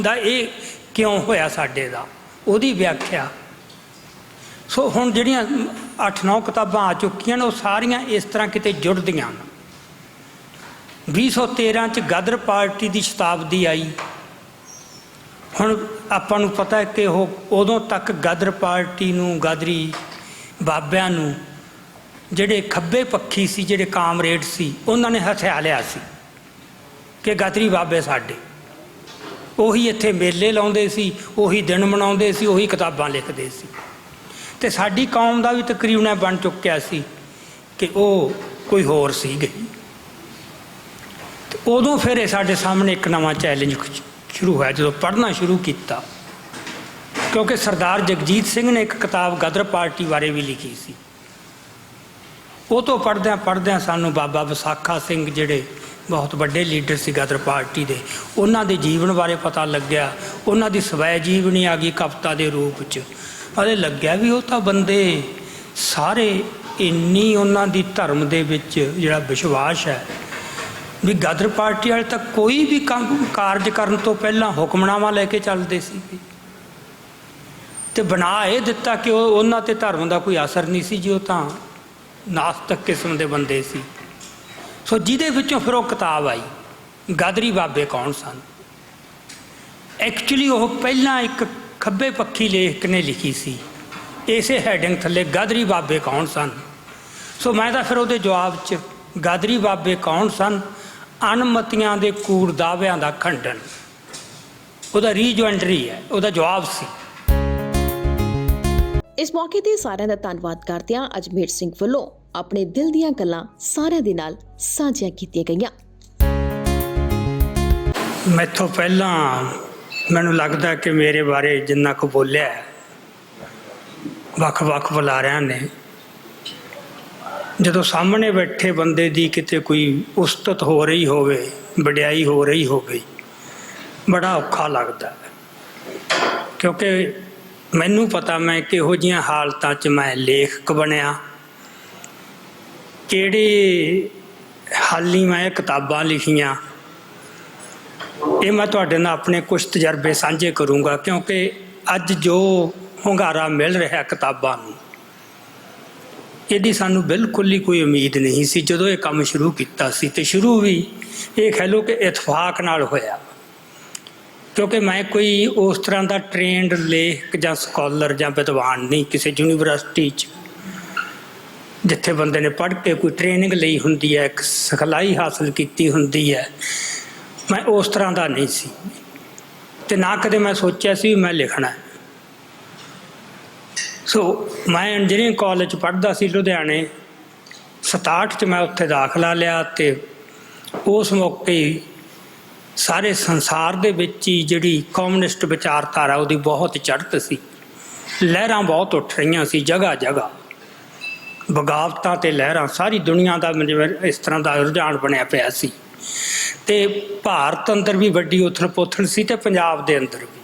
ਦਾ ਇਹ ਕਿਉਂ ਹੋਇਆ ਸਾਡੇ ਦਾ, ਉਹਦੀ ਵਿਆਖਿਆ। ਸੋ ਹੁਣ ਜਿਹੜੀਆਂ 8-9 ਕਿਤਾਬਾਂ ਆ ਚੁੱਕੀਆਂ ਨੇ, ਉਹ ਸਾਰੀਆਂ ਇਸ ਤਰ੍ਹਾਂ ਕਿਤੇ ਜੁੜਦੀਆਂ ਨੇ 2013 ਚ ਗਦਰ ਪਾਰਟੀ ਦੀ ਸ਼ਤਾਬਦੀ ਆਈ। ਹੁਣ ਆਪਾਂ ਨੂੰ ਪਤਾ ਹੈ ਕਿ ਉਹ ਉਦੋਂ ਤੱਕ ਗਦਰ ਪਾਰਟੀ ਨੂੰ, ਗਾਦਰੀ ਬਾਬਿਆਂ ਨੂੰ ਜਿਹੜੇ ਖੱਬੇ ਪੱਖੀ ਸੀ, ਜਿਹੜੇ ਕਾਮਰੇਡ ਸੀ, ਉਹਨਾਂ ਨੇ ਹਥਿਆ ਲਿਆ ਸੀ ਕਿ ਗਦਰੀ ਬਾਬੇ ਸਾਡੇ। ਉਹੀ ਇੱਥੇ ਮੇਲੇ ਲਾਉਂਦੇ ਸੀ, ਉਹੀ ਦਿਨ ਮਨਾਉਂਦੇ ਸੀ, ਉਹੀ ਕਿਤਾਬਾਂ ਲਿਖਦੇ ਸੀ। ਤੇ ਸਾਡੀ ਕੌਮ ਦਾ ਵੀ ਤਕਰੀਬਨ ਇਹ ਬਣ ਚੁੱਕਿਆ ਸੀ ਕਿ ਉਹ ਕੋਈ ਹੋਰ ਸੀ ਗਈ ਤੇ ਉਦੋਂ ਫਿਰ ਇਹ ਸਾਡੇ ਸਾਹਮਣੇ ਇੱਕ ਨਵਾਂ ਚੈਲੰਜ ਸ਼ੁਰੂ ਹੋਇਆ ਜਦੋਂ ਪੜ੍ਹਨਾ ਸ਼ੁਰੂ ਕੀਤਾ। ਕਿਉਂਕਿ ਸਰਦਾਰ ਜਗਜੀਤ ਸਿੰਘ ਨੇ ਇੱਕ ਕਿਤਾਬ ਗਦਰ ਪਾਰਟੀ ਬਾਰੇ ਵੀ ਲਿਖੀ ਸੀ। ਉਹ ਤੋਂ ਪੜ੍ਹਦਿਆਂ ਪੜ੍ਹਦਿਆਂ ਸਾਨੂੰ ਬਾਬਾ ਵਿਸਾਖਾ ਸਿੰਘ ਜਿਹੜੇ ਬਹੁਤ ਵੱਡੇ ਲੀਡਰ ਸੀ ਗਦਰ ਪਾਰਟੀ ਦੇ, ਉਹਨਾਂ ਦੇ ਜੀਵਨ ਬਾਰੇ ਪਤਾ ਲੱਗਿਆ। ਉਹਨਾਂ ਦੀ ਸਵੈ ਜੀਵਨੀ ਆ ਗਈ ਕਵਿਤਾ ਦੇ ਰੂਪ 'ਚ। ਅਰੇ ਲੱਗਿਆ ਵੀ ਉਹ ਤਾਂ ਬੰਦੇ ਸਾਰੇ ਇੰਨੀ ਉਹਨਾਂ ਦੀ ਧਰਮ ਦੇ ਵਿੱਚ ਜਿਹੜਾ ਵਿਸ਼ਵਾਸ ਹੈ ਵੀ ਗਦਰ ਪਾਰਟੀ ਵਾਲੇ ਤਾਂ ਕੋਈ ਵੀ ਕੰਮ ਕਾਰਜ ਕਰਨ ਤੋਂ ਪਹਿਲਾਂ ਹੁਕਮਨਾਮਾ ਲੈ ਕੇ ਚੱਲਦੇ ਸੀ ਤੇ ਬਣਾ ਇਹ ਦਿੱਤਾ ਕਿ ਉਹ ਉਹਨਾਂ ਤੇ ਧਰਮ ਦਾ ਕੋਈ ਅਸਰ ਨਹੀਂ ਸੀ ਜੀ, ਉਹ ਤਾਂ ਨਾਸਤਕ ਕਿਸਮ ਦੇ ਬੰਦੇ ਸੀ। ਸੋ ਜਿਹਦੇ ਵਿੱਚੋਂ ਫਿਰ ਉਹ ਕਿਤਾਬ ਆਈ, ਗਾਦਰੀ ਬਾਬੇ ਕੌਣ ਸਨ? ਐਕਚੁਅਲੀ ਉਹ ਪਹਿਲਾਂ ਇੱਕ ਖੱਬੇ ਪੱਖੀ ਲੇਖਕ ਨੇ ਲਿਖੀ ਸੀ। ਇਸੇ ਹੈਡਿੰਗ ਥੱਲੇ ਗਾਦਰੀ ਬਾਬੇ ਕੌਣ ਸਨ? ਸੋ ਮੈਂ ਤਾਂ ਫਿਰ ਉਹਦੇ ਜਵਾਬ 'ਚ, ਗਾਦਰੀ ਬਾਬੇ ਕੌਣ ਸਨ? ਅਨਮਤੀਆਂ ਦੇ ਕੂੜ ਦਾਅਵਿਆਂ ਦਾ ਖੰਡਨ। ਉਹਦਾ ਰੀਜੁਐਂਟਰੀ ਹੈ ਉਹਦਾ ਜਵਾਬ ਸੀ। ਇਸ ਮੌਕੇ ਤੇ ਸਾਰਿਆਂ ਦਾ ਧੰਨਵਾਦ ਕਰਦੇ ਹਾਂ ਅਜਮੇਰ ਸਿੰਘ ਵੱਲੋਂ ਆਪਣੇ ਦਿਲ ਦੀਆਂ ਗੱਲਾਂ ਸਾਰਿਆਂ ਦੇ ਨਾਲ ਸਾਂਝੀਆਂ ਕੀਤੀਆਂ ਗਈਆਂ। ਮੈਥੋਂ ਪਹਿਲਾਂ ਮੈਨੂੰ ਲੱਗਦਾ ਕਿ ਮੇਰੇ ਬਾਰੇ ਜਿੰਨਾ ਕੁ ਬੋਲਿਆ ਵੱਖ-ਵੱਖ ਬੁਲਾਰਿਆਂ ਨੇ ਜਦੋਂ ਸਾਹਮਣੇ ਬੈਠੇ ਬੰਦੇ ਦੀ ਕਿਤੇ ਕੋਈ ਉਸਤਤ ਹੋ ਰਹੀ ਹੋਵੇ, ਵਡਿਆਈ ਹੋ ਰਹੀ ਹੋਵੇ, ਬੜਾ ਔਖਾ ਲੱਗਦਾ ਕਿਉਂਕਿ ਮੈਨੂੰ ਪਤਾ ਮੈਂ ਕਿਹੋ ਜੀਆਂ ਹਾਲਤਾਂ 'ਚ ਮੈਂ ਲੇਖਕ ਬਣਿਆ, ਕਿਹੜੇ ਹਾਲੀ ਮੈਂ ਕਿਤਾਬਾਂ ਲਿਖੀਆਂ, ਇਹ ਮੈਂ ਤੁਹਾਡੇ ਨਾਲ ਆਪਣੇ ਕੁਝ ਤਜਰਬੇ ਸਾਂਝੇ ਕਰੂੰਗਾ, ਕਿਉਂਕਿ ਅੱਜ ਜੋ ਹੁੰਗਾਰਾ ਮਿਲ ਰਿਹਾ ਕਿਤਾਬਾਂ ਨੂੰ ਇਹਦੀ ਸਾਨੂੰ ਬਿਲਕੁਲ ਹੀ ਕੋਈ ਉਮੀਦ ਨਹੀਂ ਸੀ। ਜਦੋਂ ਇਹ ਕੰਮ ਸ਼ੁਰੂ ਕੀਤਾ ਸੀ ਤੇ ਸ਼ੁਰੂ ਵੀ ਇਹ ਕਹਿ ਲਓ ਕਿ ਇਤਫਾਕ ਨਾਲ ਹੋਇਆ। ਕਿਉਂਕਿ ਮੈਂ ਕੋਈ ਉਸ ਤਰ੍ਹਾਂ ਦਾ ਟ੍ਰੇਨਡ ਲੇਖਕ ਜਾਂ ਸਕਾਲਰ ਜਾਂ ਵਿਦਵਾਨ ਨਹੀਂ, ਕਿਸੇ ਯੂਨੀਵਰਸਿਟੀ 'ਚ, ਜਿੱਥੇ ਬੰਦੇ ਨੇ ਪੜ੍ਹ ਕੇ ਕੋਈ ਟ੍ਰੇਨਿੰਗ ਲਈ ਹੁੰਦੀ ਹੈ, ਇੱਕ ਸਿਖਲਾਈ ਹਾਸਲ ਕੀਤੀ ਹੁੰਦੀ ਹੈ, ਮੈਂ ਉਸ ਤਰ੍ਹਾਂ ਦਾ ਨਹੀਂ ਸੀ। ਤੇ ਨਾ ਕਦੇ ਮੈਂ ਸੋਚਿਆ ਸੀ ਵੀ ਮੈਂ ਲਿਖਣਾ ਸੋ ਮੈਂ ਇੰਜੀਨੀਅਰਿੰਗ ਕਾਲਜ ਪੜ੍ਹਦਾ ਸੀ ਲੁਧਿਆਣੇ। 67 ਚ ਮੈਂ ਉੱਥੇ ਦਾਖਲਾ ਲਿਆ ਤੇ ਉਸ ਮੌਕੇ ਸਾਰੇ ਸੰਸਾਰ ਦੇ ਵਿੱਚ ਹੀ ਜਿਹੜੀ ਕਮਿਊਨਿਸਟ ਵਿਚਾਰਧਾਰਾ ਉਹਦੀ ਬਹੁਤ ਚੜ੍ਹਤ ਸੀ। ਲਹਿਰਾਂ ਬਹੁਤ ਉੱਠ ਰਹੀਆਂ ਸੀ ਜਗ੍ਹਾ ਜਗ੍ਹਾ। ਬਗਾਵਤਾਂ ਤੇ ਲਹਿਰਾਂ ਸਾਰੀ ਦੁਨੀਆ ਦਾ ਜਿਵੇਂ ਇਸ ਤਰ੍ਹਾਂ ਦਾ ਰੁਝਾਨ ਬਣਿਆ ਪਿਆ ਸੀ। ਤੇ ਭਾਰਤ ਅੰਦਰ ਵੀ ਵੱਡੀ ਉਥਲ-ਪੁਥਲ ਸੀ ਤੇ ਪੰਜਾਬ ਦੇ ਅੰਦਰ ਵੀ।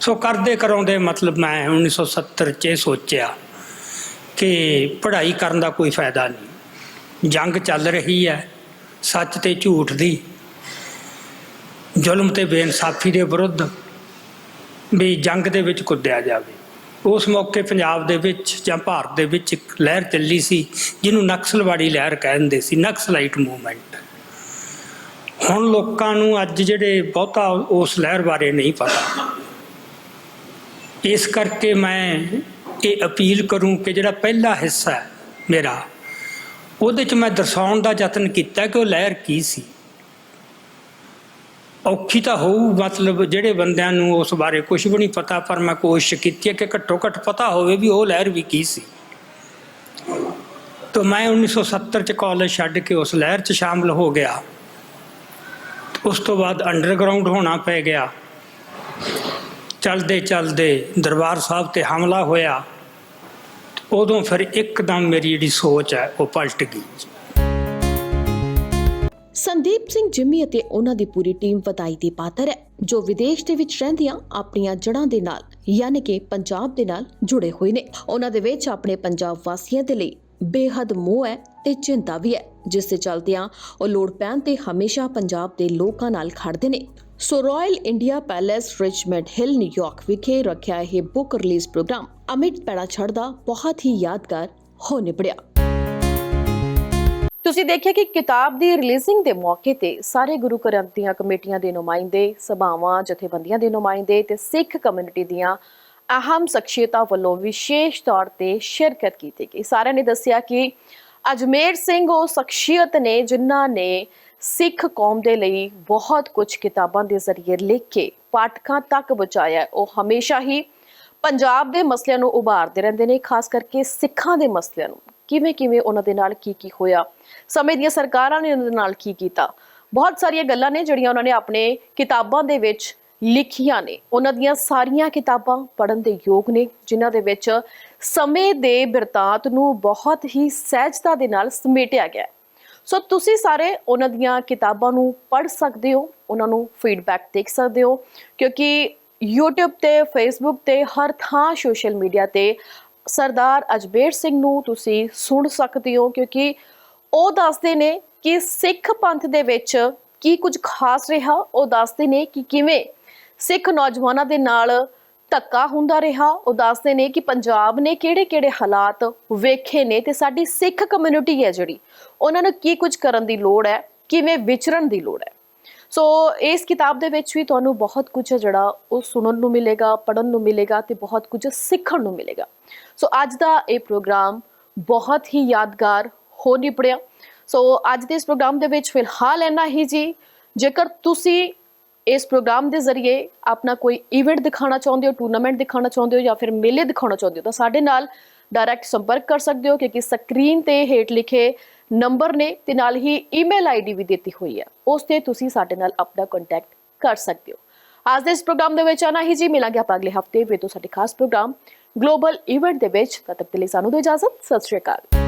ਸੋ ਕਰਦੇ ਕਰਾਉਂਦੇ ਮਤਲਬ ਮੈਂ 1970 ਚ ਇਹ ਸੋਚਿਆ ਕਿ ਪੜ੍ਹਾਈ ਕਰਨ ਦਾ ਕੋਈ ਫਾਇਦਾ ਨਹੀਂ। ਜੰਗ ਚੱਲ ਰਹੀ ਹੈ, ਸੱਚ ਤੇ ਝੂਠ ਦੀ। ਜ਼ੁਲਮ ਤੇ ਬੇਇਨਸਾਫੀ ਦੇ ਵਿਰੁੱਧ ਵੀ ਜੰਗ ਦੇ ਵਿੱਚ ਕੁੱਦਿਆ ਜਾਵੇ। ਉਸ ਮੌਕੇ ਪੰਜਾਬ ਦੇ ਵਿੱਚ ਜਾਂ ਭਾਰਤ ਦੇ ਵਿੱਚ ਇੱਕ ਲਹਿਰ ਚੱਲੀ ਸੀ, ਜਿਹਨੂੰ ਨਕਸਲਵਾੜੀ ਲਹਿਰ ਕਹਿੰਦੇ ਸੀ, ਨਕਸਲਾਈਟ ਮੂਵਮੈਂਟ। ਹੁਣ ਲੋਕਾਂ ਨੂੰ ਅੱਜ ਜਿਹੜੇ ਬਹੁਤਾ ਉਸ ਲਹਿਰ ਬਾਰੇ ਨਹੀਂ ਪਤਾ। ਇਸ ਕਰਕੇ ਮੈਂ ਇਹ ਅਪੀਲ ਕਰੂੰ ਕਿ ਜਿਹੜਾ ਪਹਿਲਾ ਹਿੱਸਾ ਮੇਰਾ, ਉਹਦੇ 'ਚ ਮੈਂ ਦਰਸਾਉਣ ਦਾ ਯਤਨ ਕੀਤਾ ਕਿ ਉਹ ਲਹਿਰ ਕੀ ਸੀ। ਔਖੀ ਤਾਂ ਹੋਊ, ਮਤਲਬ ਜਿਹੜੇ ਬੰਦਿਆਂ ਨੂੰ ਉਸ ਬਾਰੇ ਕੁਝ ਵੀ ਨਹੀਂ ਪਤਾ, ਪਰ ਮੈਂ ਕੋਸ਼ਿਸ਼ ਕੀਤੀ ਹੈ ਕਿ ਘੱਟੋ ਘੱਟ ਪਤਾ ਹੋਵੇ ਵੀ ਉਹ ਲਹਿਰ ਵੀ ਕੀ ਸੀ। ਤਾਂ ਮੈਂ 1970 ਚ ਕਾਲਜ ਛੱਡ ਕੇ ਉਸ ਲਹਿਰ 'ਚ ਸ਼ਾਮਲ ਹੋ ਗਿਆ। ਉਸ ਤੋਂ ਬਾਅਦ ਅੰਡਰਗਰਾਉਂਡ ਹੋਣਾ ਪੈ ਗਿਆ। ਚਲਦੇ ਚਲਦੇ ਦਰਬਾਰ ਸਾਹਿਬ ਤੇ ਹਮਲਾ ਹੋਇਆ, ਉਦੋਂ ਫਿਰ ਇੱਕਦਮ ਮੇਰੀ ਜਿਹੜੀ ਸੋਚ ਹੈ, ਉਹ ਪਲਟ ਗਈ। ਸੰਦੀਪ ਸਿੰਘ ਜਿੰਮੀ ਅਤੇ ਉਹਨਾਂ ਦੀ ਪੂਰੀ ਟੀਮ ਵਧਾਈ ਦੀ ਪਾਤਰ ਹੈ, ਜੋ ਵਿਦੇਸ਼ ਦੇ ਵਿੱਚ ਰਹਿੰਦਿਆਂ ਆਪਣੀਆਂ ਜੜ੍ਹਾਂ ਦੇ ਨਾਲ, ਯਾਨੀ ਕਿ ਪੰਜਾਬ ਦੇ ਨਾਲ ਜੁੜੇ ਹੋਏ ਨੇ। ਉਹਨਾਂ ਦੇ ਵਿੱਚ ਆਪਣੇ ਪੰਜਾਬ ਵਾਸੀਆਂ ਦੇ ਲਈ ਬੇਹੱਦ ਮੋਹ ਹੈ ਤੇ ਚਿੰਤਾ ਵੀ ਹੈ, ਜਿਸ ਦੇ ਚਲਦਿਆਂ ਉਹ ਲੋੜ ਪੈਣ ਤੇ ਹਮੇਸ਼ਾ ਪੰਜਾਬ ਦੇ ਲੋਕਾਂ ਨਾਲ ਖੜਦੇ ਨੇ। So royal India palace Richmond Hill New York ਵਿਖੇ ਰੱਖਿਆ ਇਹ book release program Amit Paira ਛੜਦਾ ਬਹੁਤ ਹੀ ਯਾਦਗਾਰ ਹੋ ਨਿਬੜਿਆ। ਤੁਸੀਂ ਦੇਖਿਆ ਕਿ ਕਿਤਾਬ ਦੀ ਰਿਲੀਜ਼ਿੰਗ ਦੇ ਮੌਕੇ ਤੇ ਸਾਰੇ ਗੁਰੂ ਘਰਾਂ ਦੀਆਂ ਕਮੇਟੀਆਂ ਦੇ ਨੁਮਾਇੰਦੇ, ਸਭਾਵਾਂ, ਜਥੇਬੰਦੀਆਂ ਦੇ ਨੁਮਾਇੰਦੇ ਤੇ ਸਿੱਖ ਕਮਿਊਨਿਟੀ ਦੀਆਂ ਅਹਿਮ ਸ਼ਖਸੀਅਤਾਂ ਵੱਲੋਂ ਵਿਸ਼ੇਸ਼ ਤੌਰ ਤੇ ਸ਼ਿਰਕਤ ਕੀਤੀ ਗਈ। ਸਾਰਿਆਂ ਨੇ ਦੱਸਿਆ ਕਿ ਅਜਮੇਰ ਸਿੰਘ ਉਹ ਸ਼ਖਸੀਅਤ ਨੇ ਜਿਨ੍ਹਾਂ ਨੇ ਸਿੱਖ ਕੌਮ ਦੇ ਲਈ ਬਹੁਤ ਕੁਝ ਕਿਤਾਬਾਂ ਦੇ ਜ਼ਰੀਏ ਲਿਖ ਕੇ ਪਾਠਕਾਂ ਤੱਕ ਪਹੁੰਚਾਇਆ ਉਹ ਹਮੇਸ਼ਾ ਹੀ ਪੰਜਾਬ ਦੇ ਮਸਲਿਆਂ ਨੂੰ ਉਭਾਰਦੇ ਰਹਿੰਦੇ ਨੇ, ਖਾਸ ਕਰਕੇ ਸਿੱਖਾਂ ਦੇ ਮਸਲਿਆਂ ਨੂੰ। ਕਿਵੇਂ ਕਿਵੇਂ ਉਹਨਾਂ ਦੇ ਨਾਲ ਕੀ ਕੀ ਹੋਇਆ, ਸਮੇਂ ਦੀਆਂ ਸਰਕਾਰਾਂ ਨੇ ਉਹਨਾਂ ਦੇ ਨਾਲ ਕੀ ਕੀਤਾ। ਬਹੁਤ ਸਾਰੀਆਂ ਗੱਲਾਂ ਨੇ ਜਿਹੜੀਆਂ ਉਹਨਾਂ ਨੇ ਆਪਣੇ ਕਿਤਾਬਾਂ ਦੇ ਵਿੱਚ ਲਿਖੀਆਂ ਨੇ। ਉਹਨਾਂ ਦੀਆਂ ਸਾਰੀਆਂ ਕਿਤਾਬਾਂ ਪੜ੍ਹਨ ਦੇ ਯੋਗ ਨੇ, ਜਿਨ੍ਹਾਂ ਦੇ ਵਿੱਚ ਸਮੇਂ ਦੇ ਬਿਰਤਾਂਤ ਨੂੰ ਬਹੁਤ ਹੀ ਸਹਿਜਤਾ ਦੇ ਨਾਲ ਸਮੇਟਿਆ ਗਿਆ ਹੈ। ਸੋ ਤੁਸੀਂ ਸਾਰੇ ਉਹਨਾਂ ਦੀਆਂ ਕਿਤਾਬਾਂ ਨੂੰ ਪੜ੍ਹ ਸਕਦੇ ਹੋ, ਉਹਨਾਂ ਨੂੰ ਫੀਡਬੈਕ ਦੇਖ ਸਕਦੇ ਹੋ, ਕਿਉਂਕਿ YouTube ਤੇ Facebook ਤੇ ਹਰ ਥਾਂ ਸੋਸ਼ਲ ਮੀਡੀਆ ਤੇ ਸਰਦਾਰ ਅਜਬੇਰ ਸਿੰਘ ਨੂੰ ਤੁਸੀਂ ਸੁਣ ਸਕਦੇ ਹੋ, ਕਿਉਂਕਿ ਉਹ ਦੱਸਦੇ ਨੇ ਕਿ ਸਿੱਖ ਪੰਥ ਦੇ ਵਿੱਚ ਕੀ ਕੁਝ ਖਾਸ ਰਿਹਾ, ਉਹ ਦੱਸਦੇ ਨੇ ਕਿ ਕਿਵੇਂ ਸਿੱਖ ਨੌਜਵਾਨਾਂ ਦੇ ਨਾਲ ਧੱਕਾ ਹੁੰਦਾ ਰਿਹਾ। ਉਹ ਦੱਸਦੇ ਨੇ ਕਿ ਪੰਜਾਬ ਨੇ ਕਿਹੜੇ-ਕਿਹੜੇ ਹਾਲਾਤ ਵੇਖੇ ਨੇ ਤੇ ਸਾਡੀ ਸਿੱਖ ਕਮਿਊਨਿਟੀ ਹੈ ਜਿਹੜੀ। ਉਹਨਾਂ ਨੂੰ ਕੀ ਕੁਝ ਕਰਨ ਦੀ ਲੋੜ ਹੈ, ਕਿਵੇਂ ਵਿਚਰਨ ਦੀ ਲੋੜ ਹੈ। ਸੋ ਇਸ ਕਿਤਾਬ ਦੇ ਵਿੱਚ ਵੀ ਤੁਹਾਨੂੰ ਬਹੁਤ ਕੁਝ ਹੈ ਜਿਹੜਾ ਉਹ ਸੁਣਨ ਨੂੰ ਮਿਲੇਗਾ ਪੜਨ ਨੂੰ ਮਿਲੇਗਾ ਤੇ ਬਹੁਤ ਕੁਝ ਸਿੱਖਣ ਨੂੰ ਮਿਲੇਗਾ। ਸੋ ਅੱਜ ਦਾ ਇਹ ਪ੍ਰੋਗਰਾਮ ਬਹੁਤ ਹੀ ਯਾਦਗਾਰ ਹੋ ਨਿਪੜਿਆ। ਸੋ ਅੱਜ ਦੇ ਇਸ ਪ੍ਰੋਗਰਾਮ ਦੇ ਵਿੱਚ ਫਿਲਹਾਲ ਇੰਨਾ ਹੀ ਜੀ। ਜੇਕਰ ਤੁਸੀਂ ਇਸ ਪ੍ਰੋਗਰਾਮ ਦੇ ਜ਼ਰੀਏ ਆਪਣਾ ਕੋਈ ਇਵੈਂਟ ਦਿਖਾਉਣਾ ਚਾਹੁੰਦੇ ਹੋ ਟੂਰਨਾਮੈਂਟ ਦਿਖਾਉਣਾ ਚਾਹੁੰਦੇ ਹੋ ਜਾਂ ਫਿਰ ਮੇਲੇ ਦਿਖਾਉਣਾ ਚਾਹੁੰਦੇ ਹੋ, ਤਾਂ ਸਾਡੇ ਨਾਲ ਡਾਇਰੈਕਟ ਸੰਪਰਕ ਕਰ ਸਕਦੇ ਹੋ ਕਿਉਂਕਿ ਸਕਰੀਨ ਤੇ ਹੇਠ ਲਿਖੇ ਨੰਬਰ ਨੇ ਤੇ ਨਾਲ ਹੀ ਈਮੇਲ ਆਈਡੀ ਵੀ ਦਿੱਤੀ ਹੋਈ ਹੈ। ਉਸ ਤੇ ਤੁਸੀਂ ਸਾਡੇ ਨਾਲ ਆਪਣਾ ਕੰਟੈਕਟ ਕਰ ਸਕਦੇ ਹੋ। ਅੱਜ ਦੇ ਇਸ ਪ੍ਰੋਗਰਾਮ ਦੇ ਵਿੱਚ ਆਣਾ ਹੀ ਜੀ, ਮਿਲਾਂਗੇ ਆਪਾਂ ਅਗਲੇ ਹਫ਼ਤੇ ਵੀ ਤੋਂ ਸਾਡੇ ਖਾਸ ਪ੍ਰੋਗਰਾਮ ਗਲੋਬਲ ਇਵੈਂਟ ਦੇ ਵਿੱਚ। ਤਦ ਤੱਕ ਲਈ ਸਾਨੂੰ ਦਿਓ ਇਜਾਜ਼ਤ, ਸਤਿ ਸ਼੍ਰੀ ਅਕਾਲ।